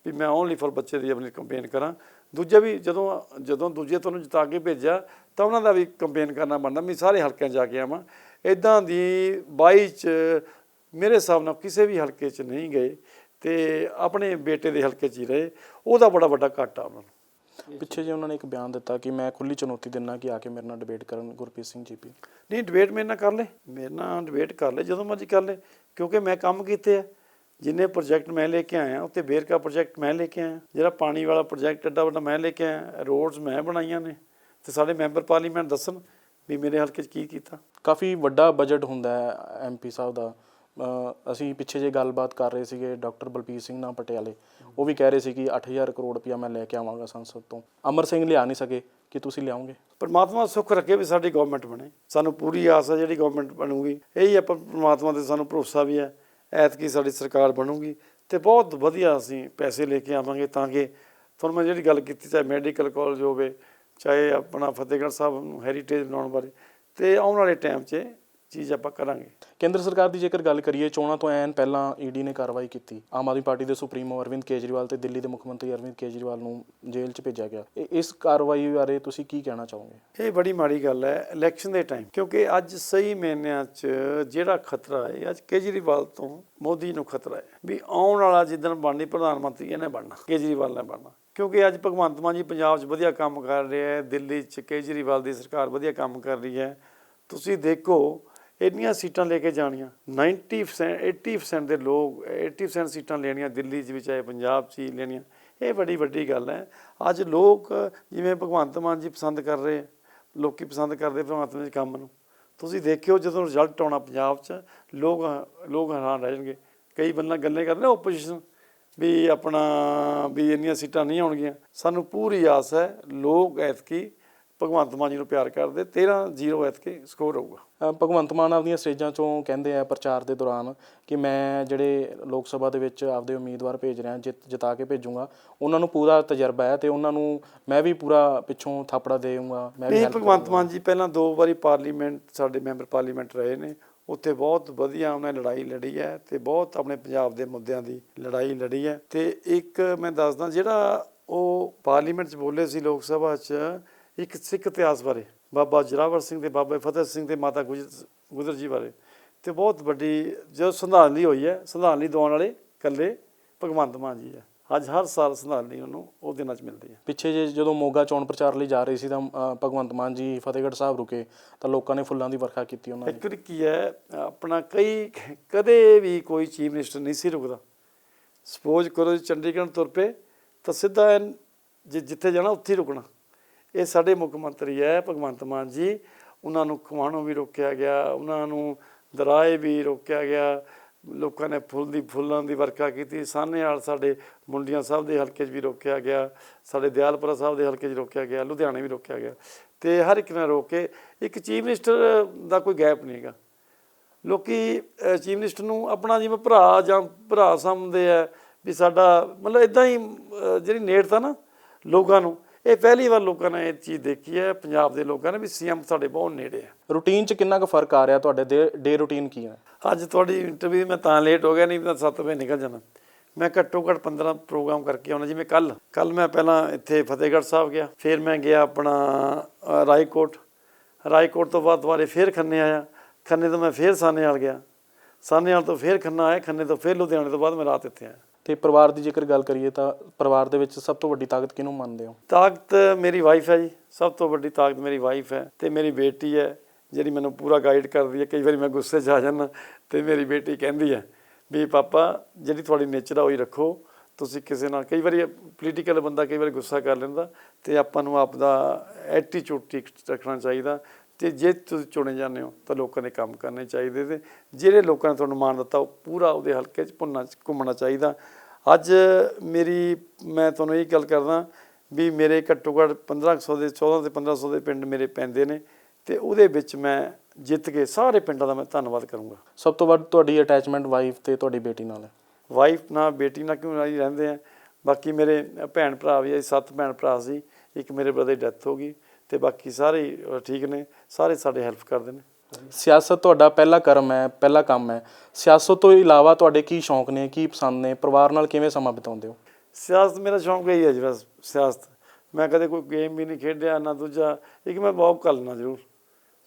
ਵੀ ਮੈਂ ਓਨਲੀ ਫॉर ਬੱਚੇ ਦੀ ਆਪਣੀ ਕੰਪੇਨ ਕਰਾਂ। ਦੂਜਾ ਵੀ ਜਦੋਂ ਜਦੋਂ ਦੂਜੇ ਤੁਹਾਨੂੰ ਜਿਤਾ ਕੇ ਭੇਜਿਆ, ਤਾਂ ਉਹਨਾਂ ਦਾ ਵੀ ਕੰਪੇਨ ਕਰਨਾ ਬਣਦਾ, ਮੈਂ ਸਾਰੇ ਹਲਕਿਆਂ 'ਚ ਜਾ ਕੇ ਆਵਾਂ। ਇਦਾਂ ਦੀ 22 ਚ ਮੇਰੇ ਹਿਸਾਬ ਨਾਲ ਕਿਸੇ ਵੀ ਹਲਕੇ 'ਚ ਨਹੀਂ ਗਏ। ਤੇ ਆਪਣੇ ਬੇਟੇ ਦੇ ਹਲਕੇ 'ਚ ਹੀ ਰਹੇ। ਉਹਦਾ ਬੜਾ ਵੱਡਾ ਘਾਟਾ ਉਹਨਾਂ ਨੂੰ। ਪਿੱਛੇ ਜੇ ਉਹਨਾਂ ਨੇ ਇੱਕ ਬਿਆਨ ਦਿੱਤਾ ਕਿ ਮੈਂ ਖੁੱਲੀ ਚੁਣੌਤੀ ਦਿੰਨਾ ਕਿ ਆ ਕੇ ਮੇਰੇ ਨਾਲ ਡਿਬੇਟ ਕਰਨ ਗੁਰਪ੍ਰੀਤ ਸਿੰਘ ਜੀਪੀ ਨਹੀਂ ਡਿਬੇਟ ਮੇਰੇ ਨਾਲ ਕਰ ਲੈ। ਮੇਰੇ ਨਾਲ ਡਿਬੇਟ ਕਰ ਲੈ ਜਦੋਂ ਮਰਜ਼ੀ ਕਰ ਲੈ। ਕਿਉਂਕਿ ਮੈਂ ਕੰਮ ਕੀਤੇ ਆ। ਜਿੰਨੇ ਪ੍ਰੋਜੈਕਟ ਮੈਂ ਲੈ ਕੇ ਆਇਆ ਉੱਤੇ ਬੇਰਕਾ ਪ੍ਰੋਜੈਕਟ ਮੈਂ ਲੈ ਕੇ ਆਇਆ। ਜਿਹੜਾ ਪਾਣੀ ਵਾਲਾ ਪ੍ਰੋਜੈਕਟ ਐਡਾ ਵੱਡਾ ਮੈਂ ਲੈ ਕੇ ਆਇਆ ਰੋਡਸ ਮੈਂ ਬਣਾਈਆਂ ਨੇ। ਤੇ ਸਾਡੇ ਮੈਂਬਰ ਪਾਰਲੀਮੈਂਟ ਦੱਸਣ ਵੀ ਮੇਰੇ ਹਲਕੇ 'ਚ ਕੀ ਕੀਤਾ। ਕਾਫੀ ਵੱਡਾ ਬਜਟ ਹੁੰਦਾ ਹੈ ਐਮਪੀ ਸਾਹਿਬ ਦਾ। ਅਸੀਂ ਪਿੱਛੇ ਜੇ ਗੱਲਬਾਤ ਕਰ ਰਹੇ ਸੀਗੇ ਡਾਕਟਰ ਬਲਬੀਰ ਸਿੰਘ ਨਾਲ ਪਟਿਆਲੇ, ਉਹ ਵੀ ਕਹਿ ਰਹੇ ਸੀ ਕਿ 8000 ਕਰੋੜ ਰੁਪਇਆ ਮੈਂ ਲੈ ਕੇ ਆਵਾਂਗਾ ਸੰਸਦ ਤੋਂ। ਅਮਰ ਸਿੰਘ ਲਿਆ ਨਹੀਂ ਸਕੇ, ਕਿ ਤੁਸੀਂ ਲਿਆਓਗੇ? ਪਰਮਾਤਮਾ ਸੁੱਖ ਰੱਖੇ ਵੀ ਸਾਡੀ ਗਵਰਨਮੈਂਟ ਬਣੇ। ਸਾਨੂੰ ਪੂਰੀ ਆਸ ਹੈ ਜਿਹੜੀ ਗਵਰਨਮੈਂਟ ਬਣੂਗੀ। ਇਹੀ ਆਪਾਂ ਪਰਮਾਤਮਾ ਤੇ ਸਾਨੂੰ ਭਰੋਸਾ ਵੀ ਹੈ ਐਤਕੀ ਸਾਡੀ ਸਰਕਾਰ ਬਣੂਗੀ ਤੇ ਬਹੁਤ ਵਧੀਆ ਅਸੀਂ ਪੈਸੇ ਲੈ ਕੇ ਆਵਾਂਗੇ ਤਾਂ ਕਿ ਤੁਹਾਨੂੰ ਮੈਂ ਜਿਹੜੀ ਗੱਲ ਕੀਤੀ, ਚਾਹੇ ਮੈਡੀਕਲ ਕਾਲਜ ਹੋਵੇ, ਚਾਹੇ ਆਪਣਾ ਫਤਿਹਗੜ੍ਹ ਸਾਹਿਬ ਨੂੰ ਹੈਰੀਟੇਜ ਬਣਾਉਣ ਬਾਰੇ, ਤੇ ਆਉਣ ਵਾਲੇ ਟਾਈਮ 'ਚ ਚੀਜ਼ ਆਪਾਂ ਕਰਾਂਗੇ। ਕੇਂਦਰ ਸਰਕਾਰ ਦੀ ਜੇਕਰ ਗੱਲ ਕਰੀਏ ਚੋਣਾਂ ਤੋਂ ਐਨ ਪਹਿਲਾਂ ਈਡੀ ਨੇ ਕਾਰਵਾਈ ਕੀਤੀ। ਆਮ ਆਦਮੀ ਪਾਰਟੀ ਦੇ ਸੁਪਰੀਮੋ ਅਰਵਿੰਦ ਕੇਜਰੀਵਾਲ ਤੇ ਦਿੱਲੀ ਦੇ ਮੁੱਖ ਮੰਤਰੀ ਅਰਵਿੰਦ ਕੇਜਰੀਵਾਲ ਨੂੰ ਜੇਲ੍ਹ 'ਚ ਭੇਜਿਆ ਗਿਆ। ਇਹ- ਇਸ ਕਾਰਵਾਈ ਬਾਰੇ ਤੁਸੀਂ ਕੀ ਕਹਿਣਾ ਚਾਹੋਗੇ? ਇਹ ਬੜੀ ਮਾੜੀ ਗੱਲ ਹੈ ਇਲੈਕਸ਼ਨ ਦੇ ਟਾਈਮ ਕਿਉਂਕਿ ਅੱਜ ਸਹੀ ਮਹੀਨਿਆਂ 'ਚ ਜਿਹੜਾ ਖਤਰਾ ਹੈ ਅੱਜ ਕੇਜਰੀਵਾਲ ਤੋਂ ਮੋਦੀ ਨੂੰ ਖਤਰਾ ਹੈ ਵੀ ਆਉਣ ਵਾਲਾ ਜਿੱਦਣ ਬਣਨੀ ਪ੍ਰਧਾਨ ਮੰਤਰੀ ਇਹਨੇ ਬਣਨਾ ਕੇਜਰੀਵਾਲ ਨੇ ਬਣਨਾ। ਕਿਉਂਕਿ ਅੱਜ ਭਗਵੰਤ ਮਾਨ ਜੀ ਪੰਜਾਬ 'ਚ ਵਧੀਆ ਕੰਮ ਕਰ ਰਿਹਾ ਹੈ ਦਿੱਲੀ 'ਚ ਕੇਜਰੀਵਾਲ ਦੀ ਸਰਕਾਰ ਵਧੀਆ ਕੰਮ ਕਰ ਰਹੀ ਹੈ। ਤੁਸੀਂ ਦੇਖੋ ਇੰਨੀਆਂ ਸੀਟਾਂ ਲੈ ਕੇ ਜਾਣੀਆਂ। 90% 80% ਦੇ ਲੋਕ 80% ਸੀਟਾਂ ਲੈਣੀਆਂ ਦਿੱਲੀ 'ਚ ਵੀ ਚਾਹੇ ਪੰਜਾਬ 'ਚ ਹੀ ਲੈਣੀਆਂ। ਇਹ ਬੜੀ ਵੱਡੀ ਗੱਲ ਹੈ। ਅੱਜ ਲੋਕ ਜਿਵੇਂ ਭਗਵੰਤ ਮਾਨ ਜੀ ਪਸੰਦ ਕਰ ਰਹੇ ਆ, ਲੋਕੀ ਪਸੰਦ ਕਰਦੇ ਭਗਵੰਤ ਮਾਨ ਜੀ ਕੰਮ ਨੂੰ। ਤੁਸੀਂ ਦੇਖਿਓ ਜਦੋਂ ਰਿਜ਼ਲਟ ਆਉਣਾ ਪੰਜਾਬ 'ਚ ਲੋਕ ਲੋਕ ਹੈਰਾਨ ਰਹਿ ਜਾਣਗੇ। ਕਈ ਬੰਦਾ ਗੱਲੇ ਕਰਦੇ ਨੇ ਆਪੋਜੀਸ਼ਨ ਵੀ ਆਪਣਾ ਵੀ ਇੰਨੀਆਂ ਸੀਟਾਂ ਨਹੀਂ ਆਉਣਗੀਆਂ। ਸਾਨੂੰ ਪੂਰੀ ਆਸ ਹੈ ਲੋਕ ਐਤਕੀ ਭਗਵੰਤ ਮਾਨ ਜੀ ਨੂੰ ਪਿਆਰ ਕਰਦੇ 13 0 ਐਤਕੀ ਸਕੋਰ ਹੋਊਗਾ। ਭਗਵੰਤ ਮਾਨ ਆਪਣੀਆਂ ਸਟੇਜਾਂ ਚੋਂ ਕਹਿੰਦੇ ਆ ਪ੍ਰਚਾਰ ਦੇ ਦੌਰਾਨ ਕਿ ਮੈਂ ਜਿਹੜੇ ਲੋਕ ਸਭਾ ਦੇ ਵਿੱਚ ਆਪਦੇ ਉਮੀਦਵਾਰ ਭੇਜ ਰਿਹਾ ਜਿੱਤ ਜਿਤਾ ਕੇ ਭੇਜੂੰਗਾ ਉਹਨਾਂ ਨੂੰ ਪੂਰਾ ਤਜਰਬਾ ਹੈ ਤੇ ਉਹਨਾਂ ਨੂੰ ਮੈਂ ਵੀ ਪੂਰਾ ਪਿੱਛੋਂ ਥਾਪੜਾ ਦੇਊਂਗਾ ਮੈਂ ਵੀ ਭਗਵੰਤ। ਮਾਨ ਜੀ ਪਹਿਲਾਂ ਦੋ ਵਾਰੀ ਪਾਰਲੀਮੈਂਟ ਸਾਡੇ ਮੈਂਬਰ ਪਾਰਲੀਮੈਂਟ ਰਹੇ ਨੇ। ਉੱਥੇ ਬਹੁਤ ਵਧੀਆ ਉਹਨੇ ਲੜਾਈ ਲੜੀ ਹੈ ਤੇ ਬਹੁਤ ਆਪਣੇ ਪੰਜਾਬ ਦੇ ਮੁੱਦਿਆਂ ਦੀ ਲੜਾਈ ਲੜੀ ਹੈ। ਤੇ ਇੱਕ ਮੈਂ ਦੱਸਦਾ ਜਿਹੜਾ ਉਹ ਪਾਰਲੀਮੈਂਟ 'ਚ ਬੋਲੇ ਸੀ ਲੋਕ ਸਭਾ 'ਚ ਇੱਕ ਸਿੱਖ ਇਤਿਹਾਸ ਬਾਰੇ ਬਾਬਾ ਜਰਾਵਰ ਸਿੰਘ ਤੇ ਬਾਬਾ ਫਤਿਹ ਸਿੰਘ ਤੇ ਮਾਤਾ ਗੁਜਰ ਗੁਜਰ ਜੀ ਬਾਰੇ ਤੇ ਬਹੁਤ ਵੱਡੀ ਜੋ ਸੰਧਾਨਲੀ ਹੋਈ ਹੈ ਸੰਧਾਨਲੀ ਦਿਵਾਉਣ ਵਾਲੇ ਇਕੱਲੇ ਭਗਵੰਤ ਮਾਨ ਜੀ ਹੈ। ਅੱਜ ਹਰ ਸਾਲ ਸੰਧਾਨਲੀ ਉਹਨੂੰ ਉਹ ਦਿਨਾਂ 'ਚ ਮਿਲਦੀ ਹੈ ਪਿੱਛੇ ਜੇ ਜਦੋਂ ਮੋਗਾ ਚੋਣ ਪ੍ਰਚਾਰ ਲਈ ਜਾ ਰਹੇ ਸੀ ਤਾਂ ਭਗਵੰਤ ਮਾਨ ਜੀ ਫਤਿਹਗੜ੍ਹ ਸਾਹਿਬ ਰੁਕੇ ਤਾਂ ਲੋਕਾਂ ਨੇ ਫੁੱਲਾਂ ਦੀ ਵਰਖਾ ਕੀਤੀ ਉਹਨਾਂ ਦੀ ਐਕਚੁਅਲੀ ਕੀ ਹੈ ਆਪਣਾ ਕਈ ਕਦੇ ਵੀ ਕੋਈ ਚੀਫ ਮਿਨਿਸਟਰ ਨਹੀਂ ਸੀ ਰੁਕਦਾ। ਸਪੋਜ਼ ਕਰੋ ਜੀ ਚੰਡੀਗੜ੍ਹ ਤੁਰ ਪਏ ਤਾਂ ਸਿੱਧਾ ਜਿ- ਜਿੱਥੇ ਜਾਣਾ ਉੱਥੇ ਹੀ ਰੁਕਣਾ। ਇਹ ਸਾਡੇ ਮੁੱਖ ਮੰਤਰੀ ਹੈ, ਭਗਵੰਤ ਮਾਨ ਜੀ। ਉਹਨਾਂ ਨੂੰ ਖਵਾਣੋਂ ਵੀ ਰੋਕਿਆ ਗਿਆ, ਉਹਨਾਂ ਨੂੰ ਦਰਾਏ ਵੀ ਰੋਕਿਆ ਗਿਆ। ਲੋਕਾਂ ਨੇ ਫੁੱਲ ਦੀ ਫੁੱਲਾਂ ਦੀ ਵਰਖਾ ਕੀਤੀ। ਸਾਹਨੇ ਵਾਲ ਸਾਡੇ ਮੁੰਡੀਆਂ ਸਾਹਿਬ ਦੇ ਹਲਕੇ 'ਚ ਵੀ ਰੋਕਿਆ ਗਿਆ। ਸਾਡੇ ਦਿਆਲਪੁਰਾ ਸਾਹਿਬ ਦੇ ਹਲਕੇ 'ਚ ਰੋਕਿਆ ਗਿਆ। ਲੁਧਿਆਣੇ ਵੀ ਰੋਕਿਆ ਗਿਆ। ਤੇ ਹਰ ਇੱਕ ਨੇ ਰੋਕ ਕੇ ਇੱਕ ਚੀਫ ਮਿਨਿਸਟਰ ਦਾ ਕੋਈ ਗੈਪ ਨਹੀਂ ਹੈਗਾ। ਲੋਕੀ ਚੀਫ ਮਿਨਿਸਟਰ ਨੂੰ ਆਪਣਾ ਜਿਵੇਂ ਭਰਾ ਜਾਂ ਭਰਾ ਸਮਝਦੇ ਆ ਵੀ ਸਾਡਾ ਮਤਲਬ ਇਦਾਂ ਹੀ ਜਿਹੜੀ ਨੇੜਤਾ ਨਾ ਲੋਕਾਂ ਨੂੰ ਇਹ ਪਹਿਲੀ ਵਾਰ ਲੋਕਾਂ ਨੇ ਇਹ ਚੀਜ਼ ਦੇਖੀ ਹੈ ਪੰਜਾਬ ਦੇ ਲੋਕਾਂ ਨੇ ਵੀ ਸੀਐਮ ਸਾਡੇ ਬਹੁਤ ਨੇੜੇ ਆ। ਰੂਟੀਨ 'ਚ ਕਿੰਨਾ ਕੁ ਫ਼ਰਕ ਆ ਰਿਹਾ ਤੁਹਾਡੇ ਡੇ ਰੂਟੀਨ ਕੀ ਹੈ? ਅੱਜ ਤੁਹਾਡੀ ਇੰਟਰਵਿਊ ਮੈਂ ਤਾਂ ਲੇਟ ਹੋ ਗਿਆ ਨਹੀਂ ਤਾਂ 7 ਵਜੇ ਨਿਕਲ ਜਾਣਾ। ਮੈਂ ਘੱਟੋ ਘੱਟ 15 ਪ੍ਰੋਗਰਾਮ ਕਰਕੇ ਆਉਣਾ ਜਿਵੇਂ ਕੱਲ ਕੱਲ ਮੈਂ ਪਹਿਲਾਂ ਇੱਥੇ ਫਤਿਹਗੜ੍ਹ ਸਾਹਿਬ ਗਿਆ ਫਿਰ ਮੈਂ ਗਿਆ ਆਪਣਾ ਰਾਏਕੋਟ। ਰਾਏਕੋਟ ਤੋਂ ਬਾਅਦ ਦੁਬਾਰੇ ਫਿਰ ਖੰਨੇ ਆਇਆ। ਖੰਨੇ ਤੋਂ ਮੈਂ ਫਿਰ ਸਾਨੇਵਾਲ ਗਿਆ। ਸਾਨੇਵਾਲ ਤੋਂ ਫਿਰ ਖੰਨਾ ਆਇਆ ਖੰਨੇ ਤੋਂ ਫਿਰ ਲੁਧਿਆਣੇ ਤੋਂ ਬਾਅਦ ਮੈਂ ਰਾਤ ਇੱਥੇ ਆਇਆ। ਤੇ ਪਰਿਵਾਰ ਦੀ ਜੇਕਰ ਗੱਲ ਕਰੀਏ ਤਾਂ ਪਰਿਵਾਰ ਦੇ ਵਿੱਚ ਸਭ ਤੋਂ ਵੱਡੀ ਤਾਕਤ ਕਿਹਨੂੰ ਮੰਨਦੇ ਹੋ? ਤਾਕਤ ਮੇਰੀ ਵਾਈਫ ਹੈ ਜੀ, ਸਭ ਤੋਂ ਵੱਡੀ ਤਾਕਤ ਮੇਰੀ ਵਾਈਫ ਹੈ ਤੇ ਮੇਰੀ ਬੇਟੀ ਹੈ, ਜਿਹੜੀ ਮੈਨੂੰ ਪੂਰਾ ਗਾਈਡ ਕਰਦੀ ਹੈ। ਕਈ ਵਾਰੀ ਮੈਂ ਗੁੱਸੇ 'ਚ ਆ ਜਾਂਦਾ ਤੇ ਮੇਰੀ ਬੇਟੀ ਕਹਿੰਦੀ ਹੈ ਵੀ ਪਾਪਾ, ਜਿਹੜੀ ਤੁਹਾਡੀ ਨੇਚਰ ਆ ਉਹੀ ਰੱਖੋ, ਤੁਸੀਂ ਕਿਸੇ ਨਾਲ ਕਈ ਵਾਰੀ ਪੋਲੀਟੀਕਲ ਬੰਦਾ ਕਈ ਵਾਰੀ ਗੁੱਸਾ ਕਰ ਲੈਂਦਾ ਤੇ ਆਪਾਂ ਨੂੰ ਆਪਦਾ ਐਟੀਟਿਊਡ ਠੀਕ ਰੱਖਣਾ ਚਾਹੀਦਾ ਤੇ ਜੇ ਤੁਸੀਂ ਚੁਣੇ ਜਾਂਦੇ ਹੋ ਤਾਂ ਲੋਕਾਂ ਦੇ ਕੰਮ ਕਰਨੇ ਚਾਹੀਦੇ ਤੇ ਜਿਹੜੇ ਲੋਕਾਂ ਨੇ ਤੁਹਾਨੂੰ ਮਾਣ ਦਿੱਤਾ ਉਹ ਪੂਰਾ ਉਹਦੇ ਹਲਕੇ 'ਚ ਭੁੰਨਾ ਘੁੰਮਣਾ ਚਾਹੀਦਾ। ਅੱਜ ਮੇਰੀ ਮੈਂ ਤੁਹਾਨੂੰ ਇਹ ਗੱਲ ਕਰਦਾ ਵੀ ਮੇਰੇ ਘੱਟੋ ਘੱਟ 1500 ਦੇ 14 ਤੇ 1500 ਦੇ ਪਿੰਡ ਮੇਰੇ ਪੈਂਦੇ ਨੇ ਤੇ ਉਹਦੇ ਵਿੱਚ ਮੈਂ ਜਿੱਤ ਕੇ ਸਾਰੇ ਪਿੰਡਾਂ ਦਾ ਮੈਂ ਧੰਨਵਾਦ ਕਰੂੰਗਾ। ਸਭ ਤੋਂ ਵੱਧ ਤੁਹਾਡੀ ਅਟੈਚਮੈਂਟ ਵਾਈਫ ਤੇ ਤੁਹਾਡੀ ਬੇਟੀ ਨਾਲ ਹੈ। ਵਾਈਫ ਨਾਲ ਬੇਟੀ ਨਾਲ ਕਿਉਂ ਨਹੀਂ ਰਹਿੰਦੇ ਆ? ਬਾਕੀ ਮੇਰੇ ਭੈਣ ਭਰਾ ਵੀ ਸੱਤ ਭੈਣ ਭਰਾ ਸੀ ਇੱਕ ਮੇਰੇ ਬ੍ਰਦਰ ਦੀ ਡੈਥ ਹੋ ਗਈ। ਤੇ ਬਾਕੀ ਸਾਰੇ ਹੀ, ਠੀਕ ਨੇ ਸਾਰੇ ਸਾਡੇ ਹੈਲਪ ਕਰਦੇ ਨੇ। ਸਿਆਸਤ ਤੁਹਾਡਾ ਪਹਿਲਾ ਕਰਮ ਹੈ ਪਹਿਲਾ ਕੰਮ ਹੈ। ਸਿਆਸਤ ਤੋਂ ਇਲਾਵਾ ਤੁਹਾਡੇ ਕੀ ਸ਼ੌਂਕ ਨੇ ਕੀ ਪਸੰਦ ਨੇ? ਪਰਿਵਾਰ ਨਾਲ ਕਿਵੇਂ ਸਮਾਂ ਬਿਤਾਉਂਦੇ ਹੋ? ਸਿਆਸਤ ਮੇਰਾ ਸ਼ੌਂਕ ਇਹੀ ਹੈ ਜੀ ਬਸ ਸਿਆਸਤ। ਮੈਂ ਕਦੇ ਕੋਈ ਗੇਮ ਵੀ ਨਹੀਂ ਖੇਡਿਆ ਨਾ ਦੂਜਾ ਇੱਕ ਮੈਂ ਵਾਕ ਕਰ ਲੈਣਾ ਜ਼ਰੂਰ।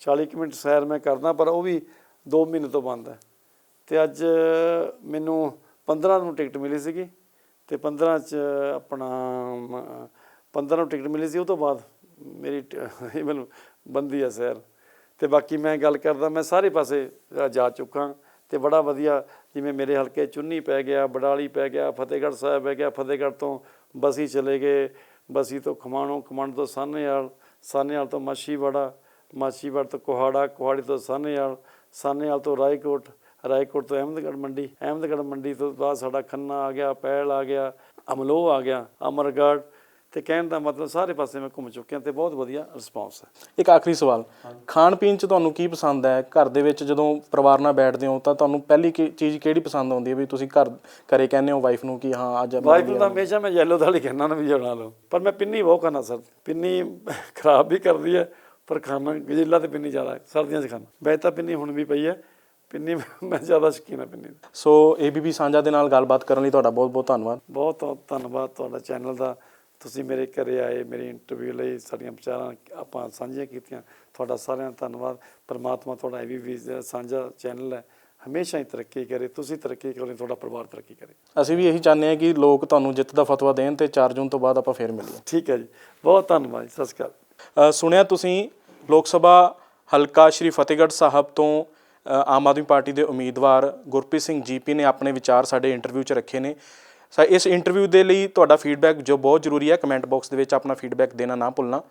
40 ਕੁ ਮਿੰਟ ਸੈਰ ਮੈਂ ਕਰਦਾ ਪਰ ਉਹ ਵੀ 2 ਮਹੀਨੇ ਤੋਂ ਬੰਦ ਹੈ। ਤੇ ਅੱਜ ਮੈਨੂੰ 15 ਨੂੰ ਟਿਕਟ ਮਿਲੀ ਸੀਗੀ ਤੇ 15 ਚ ਆਪਣਾ ਮ, 15 ਨੂੰ ਟਿਕਟ ਮਿਲੀ ਸੀ ਉਹ ਤੋਂ ਬਾਅਦ ਮੇਰੀ ਟ- ਇਹ ਬੰਦੀ ਹੈ ਸੈਰ। ਤੇ ਬਾਕੀ ਮੈਂ ਗੱਲ ਕਰਦਾ, ਮੈਂ ਸਾਰੇ ਪਾਸੇ ਜਾ ਚੁੱਕਾ। ਤੇ ਬੜਾ ਵਧੀਆ, ਜਿਵੇਂ ਮੇਰੇ ਹਲਕੇ ਚੁੰਨੀ ਪੈ ਗਿਆ, ਬਡਾਲੀ ਪੈ ਗਿਆ, ਫਤਿਹਗੜ੍ਹ ਸਾਹਿਬ ਪੈ ਗਿਆ ਫਤਿਹਗੜ੍ਹ ਤੋਂ ਬਸੀ ਚਲੇ ਗਏ। ਬਸੀ ਤੋਂ ਖਮਾਣੋ, ਖਮਾਣ ਤੋਂ ਸਾਹਨੇਵਾਲ ਸਾਨੇਵਾਲ ਤੋਂ ਮਾਛੀਵਾੜਾ, ਮਾਛੀਵਾੜ ਤੋਂ ਕੋਹਾੜਾ, ਕੋਹਾੜੀ ਤੋਂ ਸਾਹਨੇਵਾਲ ਸਾਨੇਵਾਲ ਤੋਂ ਰਾਏਕੋਟ ਰਾਏਕੋਟ ਤੋਂ ਅਹਿਮਦਗੜ੍ਹ ਮੰਡੀ ਅਹਿਮਦਗੜ੍ਹ ਮੰਡੀ ਤੋਂ ਬਾਅਦ ਸਾਡਾ ਖੰਨਾ ਆ ਗਿਆ, ਪੈਲ ਆ ਗਿਆ, ਅਮਲੋਹ ਆ ਗਿਆ, ਅਮਰਗੜ੍ਹ ਤੇ ਕਹਿਣ ਦਾ ਮਤਲਬ ਸਾਰੇ ਪਾਸੇ ਮੈਂ ਘੁੰਮ ਚੁੱਕਿਆ ਤੇ ਬਹੁਤ ਵਧੀਆ ਰਿਸਪਾਂਸ ਹੈ। ਇੱਕ ਆਖਰੀ ਸਵਾਲ ਖਾਣ ਪੀਣ ਚ ਤੁਹਾਨੂੰ ਕੀ ਪਸੰਦ ਹੈ? ਘਰ ਦੇ ਵਿੱਚ ਜਦੋਂ ਪਰਿਵਾਰ ਨਾਲ ਬੈਠਦੇ ਹੋ ਤਾਂ ਤੁਹਾਨੂੰ ਪਹਿਲੀ ਕੀ- ਚੀਜ਼ ਕਿਹੜੀ ਪਸੰਦ ਆਉਂਦੀ ਹੈ ਵੀ ਤੁਸੀਂ ਘਰ ਘਰੇ ਕਹਿੰਦੇ ਹੋ ਵਾਈਫ ਨੂੰ ਕਿ ਹਾਂ ਅੱਜ ਵਾਈਫ ਨੂੰ ਤਾਂ ਹਮੇਸ਼ਾ ਮੈਂ ਯੈਲੋ ਦਾਲ ਕਹਿਣਾ ਨਾ ਵੀ ਬਣਾ ਲਓ। ਪਰ ਮੈਂ ਪਿੰਨੀ ਬਹੁਤ ਖਾਣਾ ਸਰ। ਪਿੰਨੀ ਖਰਾਬ ਵੀ ਕਰਦੀ ਹੈ ਪਰ ਖਾਣਾ ਗਜੇਲਾ ਤੇ ਪਿੰਨੀ ਜ਼ਿਆਦਾ ਹੈ, ਸਰਦੀਆਂ 'ਚ ਖਾਣਾ ਵੈਸੇ ਤਾਂ ਪਿੰਨੀ ਹੁਣ ਵੀ ਪਈ ਹੈ। ਪਿੰਨੀ ਮੈਂ ਜ਼ਿਆਦਾ ਸ਼ੌਕੀਨ ਹਾਂ ਪਿੰਨੀ ਦਾ ਸੋ ਏਬੀਪੀ ਸਾਂਝਾ ਦੇ ਨਾਲ ਗੱਲਬਾਤ ਕਰਨ ਲਈ ਤੁਹਾਡਾ ਬਹੁਤ ਬਹੁਤ ਧੰਨਵਾਦ। ਬਹੁਤ ਬਹੁਤ ਧੰਨਵਾਦ ਤੁਹਾਡਾ ਚੈਨਲ ਦਾ। ਤੁਸੀਂ ਮੇਰੇ ਘਰੇ ਆਏ ਮੇਰੀ ਇੰਟਰਵਿਊ ਲਈ ਸਾਡੀਆਂ ਵਿਚਾਰਾਂ ਆਪਾਂ ਸਾਂਝੀਆਂ ਕੀਤੀਆਂ। ਤੁਹਾਡਾ ਸਾਰਿਆਂ ਦਾ ਧੰਨਵਾਦ। ਪਰਮਾਤਮਾ ਤੁਹਾਡਾ ਇਹ ਵੀ ਸਾਂਝਾ ਚੈਨਲ ਹੈ। ਹਮੇਸ਼ਾ ਹੀ ਤਰੱਕੀ ਕਰੇ। ਤੁਸੀਂ ਤਰੱਕੀ ਕਰੋ ਤੁਹਾਡਾ ਪਰਿਵਾਰ ਤਰੱਕੀ ਕਰੇ। ਅਸੀਂ ਵੀ ਇਹੀ ਚਾਹੁੰਦੇ ਹਾਂ ਕਿ ਲੋਕ ਤੁਹਾਨੂੰ ਜਿੱਤ ਦਾ ਫਤਵਾ ਦੇਣ ਤੇ 4 ਜੂਨ ਤੋਂ ਬਾਅਦ ਆਪਾਂ ਫੇਰ ਮਿਲੀਏ। ਠੀਕ ਹੈ ਜੀ। ਬਹੁਤ ਧੰਨਵਾਦ ਸਤਿ ਸ਼੍ਰੀ ਅਕਾਲ। ਸੁਣਿਆ ਤੁਸੀਂ ਲੋਕ ਸਭਾ ਹਲਕਾ ਸ਼੍ਰੀ ਫਤਿਹਗੜ੍ਹ ਸਾਹਿਬ ਤੋਂ ਆਮ ਆਦਮੀ ਪਾਰਟੀ ਦੇ ਉਮੀਦਵਾਰ ਗੁਰਪ੍ਰੀਤ ਸਿੰਘ ਜੀਪੀ ਨੇ ਆਪਣੇ ਵਿਚਾਰ ਸਾਡੇ ਇੰਟਰਵਿਊ 'ਚ ਰੱਖੇ ਨੇ। ਸਾ ਇਸ ਇੰਟਰਵਿਊ ਦੇ ਲਈ ਤੁਹਾਡਾ ਫੀਡਬੈਕ ਜੋ ਬਹੁਤ ਜ਼ਰੂਰੀ ਹੈ ਕਮੈਂਟ ਬਾਕਸ ਦੇ ਵਿੱਚ ਆਪਣਾ ਫੀਡਬੈਕ ਦੇਣਾ ਨਾ ਭੁੱਲਣਾ।